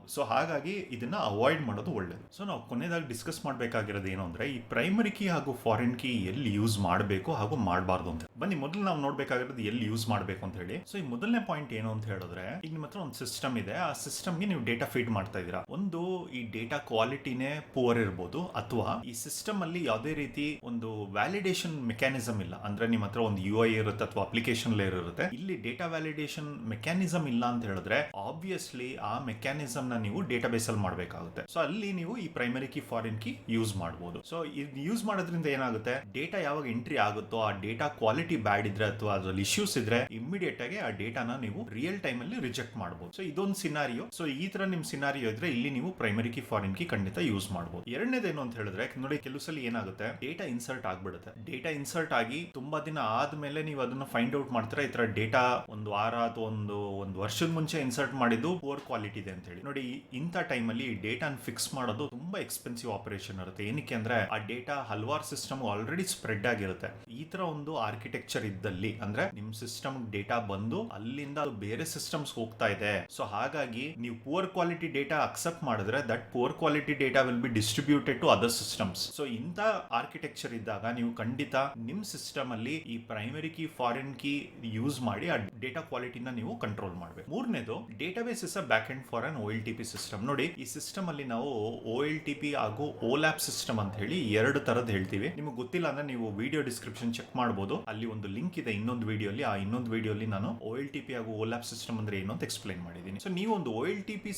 ಸೊ ಹಾಗಾಗಿ ಇದನ್ನ ಅವಾಯ್ಡ್ ಮಾಡೋದು ಒಳ್ಳೇದು. ಸೊ ನಾವು ಕೊನೆಯದಾಗಿ ಡಿಸ್ಕಸ್ ಮಾಡಬೇಕಾಗಿರೋದು ಏನು ಅಂದ್ರೆ, ಈ ಪ್ರೈಮರಿ ಕೀ ಹಾಗೂ ಫಾರಿನ್ ಕೀ ಎಲ್ಲಿ ಯೂಸ್ ಮಾಡಬೇಕು ಹಾಗೂ ಮಾಡಬಾರ್ದು ಅಂತ. ಬನ್ನಿ, ಮೊದಲು ನಾವು ನೋಡಬೇಕಾಗಿರೋದು ಎಲ್ಲಿ ಯೂಸ್ ಮಾಡಬೇಕು ಅಂತ ಹೇಳಿ. ಸೊ ಈ ಮೊದಲನೇ ಪಾಯಿಂಟ್ ಏನು ಅಂತ ಹೇಳಿದ್ರೆ, ಈಗ ನಿಮ್ಮ ಹತ್ರ ಒಂದು ಸಿಸ್ಟಮ್ ಇದೆ. ಆ ಸಿಸ್ಟಮ್ಗೆ ನೀವು ಡೇಟಾ ಫೀಡ್ ಮಾಡ್ತಾ ಇದ್ದೀರಾ. ಒಂದು, ಈ ಡೇಟಾ ಕ್ವಾಲಿಟಿನೇ ಪುವರ್ ಇರ್ಬೋದು, ಅಥವಾ ಈ ಸಿಸ್ಟಮ್ ಅಲ್ಲಿ ಯಾವುದೇ ರೀತಿ ಒಂದು ವ್ಯಾಲಿಡೇಷನ್ ಮೆಕ್ಯಾನಿಸಮ್ ಇಲ್ಲ. ಅಂದ್ರೆ ನಿಮ್ಮ ಹತ್ರ ಒಂದು ಯು ಐ ಇರುತ್ತೆ ಅಥವಾ ಅಪ್ಲಿಕೇಶನ್ ಲೇಯರ್ ಇರುತ್ತೆ. ಇಲ್ಲಿ ಡೇಟಾ ವ್ಯಾಲಿಡೇಷನ್ ಮೆಕ್ಯಾನಿಸಮ್ ಇಲ್ಲ ಅಂತ ಹೇಳಿದ್ರೆ ಆಬ್ವಿಯಸ್ಲಿ ಆ ಮೆಕ್ಯಾನಿಸಮ್ ನೀವು ಡೇಟಾ ಬೇಸ್ ಅಲ್ಲಿ ಮಾಡಬೇಕಾಗುತ್ತೆ. ಸೊ ಅಲ್ಲಿ ನೀವು ಈ primary key foreign key use ಮಾಡಬಹುದು ಸೊ ಇದು ಯೂಸ್ ಮಾಡೋದ್ರಿಂದ ಏನಾಗುತ್ತೆ? ಡೇಟಾ ಯಾವಾಗ ಎಂಟ್ರಿ ಆಗುತ್ತೋ, ಆ ಡೇಟಾ ಕ್ವಾಲಿಟಿ ಬ್ಯಾಡ್ ಇದ್ರೆ ಅಥವಾ ಅದ್ರಲ್ಲಿ ಇಶ್ಯೂಸ್ ಇದ್ರೆ ಇಮಿಡಿಯೇಟ್ ಆಗಿ ಆ ಡೇಟಾನ ನೀವು ರಿಯಲ್ ಟೈಮ್ ಅಲ್ಲಿ ರಿಜೆಕ್ಟ್ ಮಾಡಬಹುದು ಸೊ ಇದೊಂದು ಸಿನಾರಿಯೋ ಸೊ ಈ ತರ ನಿಮ್ ಸಿನಾರಿಯೋ ಇದ್ರೆ ಇಲ್ಲಿ ನೀವು ಪ್ರೈಮರಿ ಕೀ ಫಾರಿನ್ ಕೀ ಖಂಡಿತ ಯೂಸ್ ಮಾಡಬಹುದು ಎರಡನೇದೇನು ಅಂತ ಹೇಳಿದ್ರೆ, ನೋಡಿ ಕೆಲವು ಸಲ ಏನಾಗುತ್ತೆ? ಡೇಟಾ ಇನ್ಸರ್ಟ್ ಆಗ್ಬಿಡುತ್ತೆ. ಡೇಟಾ ಇನ್ಸರ್ಟ್ ಆಗಿ ತುಂಬಾ ದಿನ ಆದ್ಮೇಲೆ ನೀವು ಅದನ್ನ ಫೈಂಡ್ ಔಟ್ ಮಾಡ್ತೀರಾ? ಈ ತರ ಡೇಟಾ ಒಂದು ವಾರ ಅಥವಾ ಒಂದು ಒಂದು ವರ್ಷದ ಮುಂಚೆ ಇನ್ಸರ್ಟ್ ಮಾಡಿದ್ದು ಪೋರ್ ಕ್ವಾಲಿಟಿ ಇದೆ ಅಂತ ಹೇಳಿ. ನೋಡಿ ಇಂಥ ಟೈಮ್ ಅಲ್ಲಿ ಡೇಟಾ ಫಿಕ್ಸ್ ಮಾಡೋದು ತುಂಬಾ ಎಕ್ಸ್ಪೆನ್ಸಿವ್ ಆಪರೇಷನ್ ಇರುತ್ತೆ. ಏನಕ್ಕೆ ಅಂದ್ರೆ ಆ ಡೇಟಾ ಹಲವಾರು ಸಿಸ್ಟಮ್ ಆಲ್ರೆಡಿ ಸ್ಪ್ರೆಡ್ ಆಗಿರುತ್ತೆ. ಈ ತರ ಒಂದು ಆರ್ಕಿಟೆಕ್ಚರ್ ಇದ್ದಲ್ಲಿ ಅಂದ್ರೆ ನಿಮ್ ಸಿಸ್ಟಮ್ ಡೇಟಾ ಬಂದು ಅಲ್ಲಿಂದ ಬೇರೆ ಸಿಸ್ಟಮ್ಸ್ ಹೋಗ್ತಾ ಇದೆ. ಸೊ ಹಾಗಾಗಿ ನೀವು ಪುವರ್ ಕ್ವಾಲಿಟಿ ಡೇಟಾ ಅಕ್ಸೆಪ್ಟ್ ಮಾಡಿದ್ರೆ that poor quality data will be distributed to other systems so ಇಂಥ ಆರ್ಕಿಟೆಕ್ಚರ್ ಇದ್ದಾಗ ನೀವು ಖಂಡಿತ ನಿಮ್ ಸಿಸ್ಟಮ್ ಅಲ್ಲಿ ಈ primary key foreign key use ಮಾಡಿ ಆ ಡೇಟಾ ಕ್ವಾಲಿಟಿನ ನೀವು ಕಂಟ್ರೋಲ್ ಮಾಡಬೇಕು. ಮೂರನೇದು database is a back end for an OLTP system ನೋಡಿ, ಈ ಸಿಸ್ಟಮ್ ಅಲ್ಲಿ ನಾವು ಓ ಎಲ್ ಟಿ ಹಾಗೂ ಓಲ್ಯಾಪ್ ಸಿಸ್ಟಮ್ ಅಂತ ಹೇಳಿ ಎರಡು ತರದ್ ಹೇಳ್ತೀವಿ. ನಿಮಗೆ ಗೊತ್ತಿಲ್ಲ ಅಂದ್ರೆ ನೀವು ವಿಡಿಯೋ ಡಿಸ್ಕ್ರಿಪ್ಷನ್ ಚೆಕ್ ಮಾಡಬಹುದು ಅಲ್ಲಿ ಒಂದು ಲಿಂಕ್ ಇದೆ ಇನ್ನೊಂದು ವಿಡಿಯೋಲಿ ಆ ಇನ್ನೊಂದು ವಿಡಿಯೋಲಿ ನಾನು ಓ ಎಲ್ ಟಿ ಪಿ ಹಾಗೂ ಓಲ್ಯಾಪ್ ಸಿಸ್ಟಮ್ ಅಂದ್ರೆ ಏನು ಅಂತ ಎಕ್ಸ್ಪ್ಲೈನ್ ಮಾಡಿದ್ದೀನಿ ಸೊ ನೀವು ಒಂದು O L T P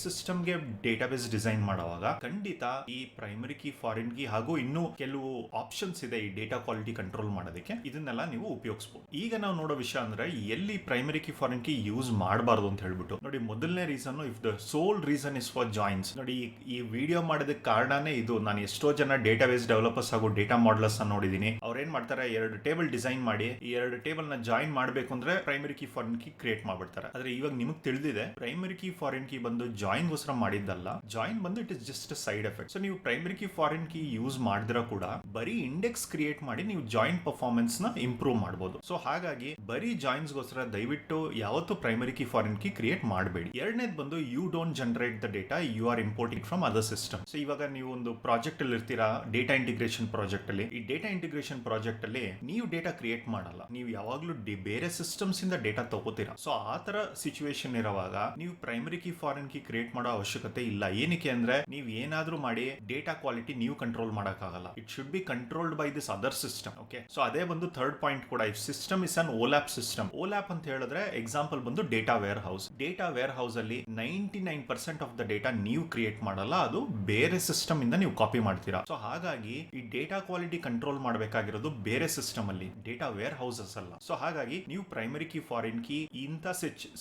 database design ಮಾಡುವಾಗ ಖಂಡಿತ ಈ ಪ್ರೈಮರಿ ಕೀ ಫಾರಿನ್ ಕೀ ಹಾಗೂ ಇನ್ನೂ ಕೆಲವು ಆಪ್ಷನ್ಸ್ ಇದೆ ಈ ಡೇಟಾ ಕ್ವಾಲಿಟಿ ಕಂಟ್ರೋಲ್ ಮಾಡೋದಕ್ಕೆ. ಇದನ್ನೆಲ್ಲ ನೀವು ಉಪಯೋಗಿಸಬಹುದು ಈಗ ನಾವು ನೋಡೋ ವಿಷಯ ಅಂದ್ರೆ ಎಲ್ಲಿ primary key foreign key use ಮಾಡಬಾರ್ದು ಅಂತ ಹೇಳ್ಬಿಟ್ಟು. ನೋಡಿ, ಮೊದಲನೇ reason if the sole reason is for joins ನೋಡಿ, ಈ- ವಿಡಿಯೋ ಮಾಡೋದಕ್ಕೆ ಕಾರಣನೇ ಇದು. ನಾನು ಎಷ್ಟೋ ಜನ ಡೇಟಾ ಬೇಸ್ ಡೆವಲಪರ್ಸ್ ಹಾಗೂ ಡೇಟಾ ಮಾಡಲರ್ಸ್ ನೋಡಿದೀನಿ ಅವ್ರು ಏನ್ ಮಾಡ್ತಾರೆ? ಎರಡು ಟೇಬಲ್ ಡಿಸೈನ್ ಮಾಡಿ, ಈ ಎರಡು ಟೇಬಲ್ನ ಜಾಯಿನ್ ಮಾಡಬೇಕು ಅಂದ್ರೆ primary key foreign key create ಮಾಡ್ಬಿಡ್ತಾರೆ. ಆದ್ರೆ ಇವಾಗ ನಿಮಗೆ ತಿಳಿದಿದೆ ಪ್ರೈಮರಿ ಕೀ ಫಾರಿನ್ ಕೀ ಬಂದು ಜಾಯಿನ್ ಗೋಸ್ಕರ ಮಾಡಿದ್ದಲ್ಲ. ಜಾಯಿನ್ ಬಂದು it is just side effect so ನೀವು primary key foreign key use ಮಾಡಿದ್ರ ಕೂಡ ಬರೀ ಇಂಡೆಕ್ಸ್ ಕ್ರಿಯೇಟ್ ಮಾಡಿ ನೀವು ಜಾಯಿನ್ ಪರ್ಫಾರ್ಮೆನ್ಸ್ನ ಇಂಪ್ರೂವ್ ಮಾಡಬಹುದು ಸೊ ಹಾಗಾಗಿ ಬರೀ ಜಾಯಿನ್ಸ್ ಗೋಸ್ಕರ ದಯವಿಟ್ಟು ಯಾವತ್ತು primary key foreign key create ಮಾಡಬೇಡಿ. ಎರಡನೇದು ಬಂದು you don't generate the data you are importing from other system so ಇವಾಗ ನೀವು ಒಂದು ಪ್ರಾಜೆಕ್ಟ್ ಅಲ್ಲಿ ಇರ್ತೀರಾ ಡೇಟಾ ಇಂಟಿಗ್ರೇಷನ್ ಪ್ರಾಜೆಕ್ಟ್ ಅಲ್ಲಿ. ಈ ಡೇಟಾ ಇಂಟಿಗ್ರೇಷನ್ ಪ್ರಾಜೆಕ್ಟ್ ಅಲ್ಲಿ ನೀವು ಡೇಟಾ ಕ್ರಿಯೇಟ್ ಮಾಡಲ್ಲ. ನೀವು ಯಾವಾಗಲೂ ಬೇರೆ ಸಿಸ್ಟಮ್ಸ್ ಇಂದ ಡೇಟಾ ತಗೋತೀರಾ. ಸೊ ಆ ತರ ಸಿಚುವೇಶನ್ ಇರುವಾಗ ನೀವು primary key foreign key create ಮಾಡೋ ಅವಶ್ಯಕತೆ ಇಲ್ಲ. ಏನಕ್ಕೆ ಅಂದ್ರೆ, ನೀವು ಏನಾದ್ರೂ ಮಾಡಿ ಡೇಟಾ ಕ್ವಾಲಿಟಿ ನೀವು ಕಂಟ್ರೋಲ್ ಮಾಡಕ್ಕಾಗಲ್ಲ. It should be controlled by this other system okay so ಅದೇ ಬಂದು ಥರ್ಡ್ ಪಾಯಿಂಟ್ ಕೂಡ if system is an OLAP system OLAP ಅಂತ ಹೇಳಿದ್ರೆ ಎಕ್ಸಾಂಪಲ್ ಬಂದು data wear house data wear house ಅಲ್ಲಿ ninety nine percent of the data ನೀವು ಕ್ರಿಯೇಟ್ ಮಾಡಲ್ಲ, ಅದು ಬೇರೆ ಸಿಸ್ಟಮ್ ಇಂದ ನೀವು ಕಾಪಿ ಮಾಡ್ತೀರಾ. ಸೊ ಹಾಗಾಗಿ ಈ ಡೇಟಾ ಕ್ವಾಲಿಟಿ ಕಂಟ್ರೋಲ್ ಮಾಡಬೇಕಾಗಿರೋದು ಬೇರೆ ಸಿಸ್ಟಮ್ ಅಲ್ಲಿ ಡೇಟಾ ವೇರ್ ಹೌಸಸ್ ಅಲ್ಲ. ಸೊ ಹಾಗಾಗಿ ನೀವು ಪ್ರೈಮರಿ ಕೀ ಫಾರಿನ್ ಕೀ ಇಂಥ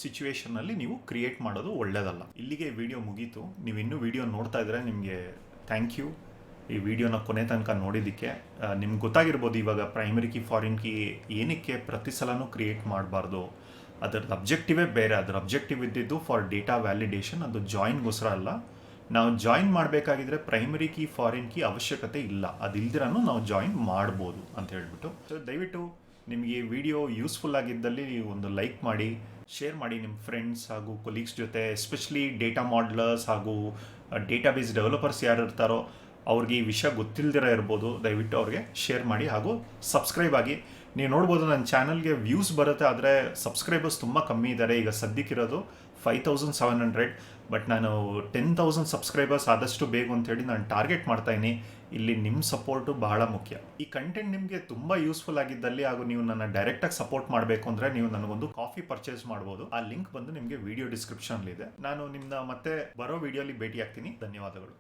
ಸಿಚುವೇಶನ್ ಅಲ್ಲಿ ನೀವು ಕ್ರಿಯೇಟ್ ಮಾಡೋದು ಒಳ್ಳೇದಲ್ಲ. ಇಲ್ಲಿಗೆ ವಿಡಿಯೋ ಮುಗೀತು. ನೀವು ಇನ್ನೂ ವಿಡಿಯೋ ನೋಡ್ತಾ ಇದ್ರೆ ನಿಮಗೆ ಥ್ಯಾಂಕ್ ಯು ಈ ವಿಡಿಯೋನ ಕೊನೆ ತನಕ ನೋಡಿದ್ದಕ್ಕೆ ನಿಮ್ಗೆ ಗೊತ್ತಾಗಿರ್ಬೋದು ಇವಾಗ ಪ್ರೈಮರಿ ಕೀ ಫಾರಿನ್ ಕೀ ಏನಕ್ಕೆ ಪ್ರತಿ ಸಲನೂ ಕ್ರಿಯೇಟ್ ಮಾಡಬಾರ್ದು. ಅದರದ್ದು ಅಬ್ಜೆಕ್ಟಿವೇ ಬೇರೆ, ಅದರ ಅಬ್ಜೆಕ್ಟಿವ್ ಇದ್ದಿದ್ದು ಫಾರ್ ಡೇಟಾ ವ್ಯಾಲಿಡೇಷನ್ ಅದು ಜಾಯಿನ್ಗೋಸ್ಕರ ಅಲ್ಲ. ನಾವು ಜಾಯಿನ್ ಮಾಡಬೇಕಾಗಿದ್ರೆ ಪ್ರೈಮರಿ ಕೀ ಫಾರಿನ್ ಕೀ ಅವಶ್ಯಕತೆ ಇಲ್ಲ. ಅದಿಲ್ದಿರನು ನಾವು ಜಾಯಿನ್ ಮಾಡ್ಬೋದು ಅಂತ ಹೇಳ್ಬಿಟ್ಟು. ಸೊ ದಯವಿಟ್ಟು ನಿಮಗೆ ಈ ವಿಡಿಯೋ ಯೂಸ್ಫುಲ್ ಆಗಿದ್ದಲ್ಲಿ ನೀವು ಒಂದು ಲೈಕ್ ಮಾಡಿ ಶೇರ್ ಮಾಡಿ ನಿಮ್ಮ ಫ್ರೆಂಡ್ಸ್ ಹಾಗೂ ಕೊಲೀಗ್ಸ್ ಜೊತೆ ಎಸ್ಪೆಷಲಿ ಡೇಟಾ ಮಾಡ್ಲರ್ಸ್ ಹಾಗೂ ಡೇಟಾಬೇಸ್ ಡೆವಲಪರ್ಸ್ ಯಾರು ಇರ್ತಾರೋ, ಅವ್ರಿಗೆ ಈ ವಿಷಯ ಗೊತ್ತಿಲ್ದಿರ ಇರ್ಬೋದು. ದಯವಿಟ್ಟು ಅವ್ರಿಗೆ ಶೇರ್ ಮಾಡಿ ಹಾಗೂ ಸಬ್ಸ್ಕ್ರೈಬ್ ಆಗಿ ನೀವು ನೋಡ್ಬೋದು ನನ್ನ ಚಾನಲ್ಗೆ ವ್ಯೂಸ್ ಬರುತ್ತೆ, ಆದರೆ ಸಬ್ಸ್ಕ್ರೈಬರ್ಸ್ ತುಂಬ ಕಮ್ಮಿ ಇದ್ದಾರೆ ಈಗ ಸದ್ಯಕ್ಕಿರೋದು five thousand seven hundred but ನಾನು ಟೆನ್ ತೌಸಂಡ್ ಸಬ್ಸ್ಕ್ರೈಬರ್ಸ್ ಆದಷ್ಟು ಬೇಗ ಅಂತೇಳಿ ನಾನು ಟಾರ್ಗೆಟ್ ಮಾಡ್ತಾ ಇದ್ದೀನಿ. ಇಲ್ಲಿ ನಿಮ್ಮ ಸಪೋರ್ಟು ಬಹಳ ಮುಖ್ಯ. ಈ ಕಂಟೆಂಟ್ ನಿಮಗೆ ತುಂಬ ಯೂಸ್ಫುಲ್ ಆಗಿದ್ದಲ್ಲಿ ಹಾಗೂ ನೀವು ನನ್ನ ಡೈರೆಕ್ಟಾಗಿ ಸಪೋರ್ಟ್ ಮಾಡಬೇಕು ಅಂದರೆ ನೀವು ನನಗೊಂದು ಕಾಫಿ ಪರ್ಚೇಸ್ ಮಾಡ್ಬೋದು. ಆ ಲಿಂಕ್ ಬಂದು ನಿಮಗೆ ವಿಡಿಯೋ ಡಿಸ್ಕ್ರಿಪ್ಷನ್ ಇದೆ. ನಾನು ನಿಮ್ಮನ್ನ ಮತ್ತೆ ಬರೋ ವಿಡಿಯೋಲಿ ಭೇಟಿ ಆಗ್ತೀನಿ ಧನ್ಯವಾದಗಳು.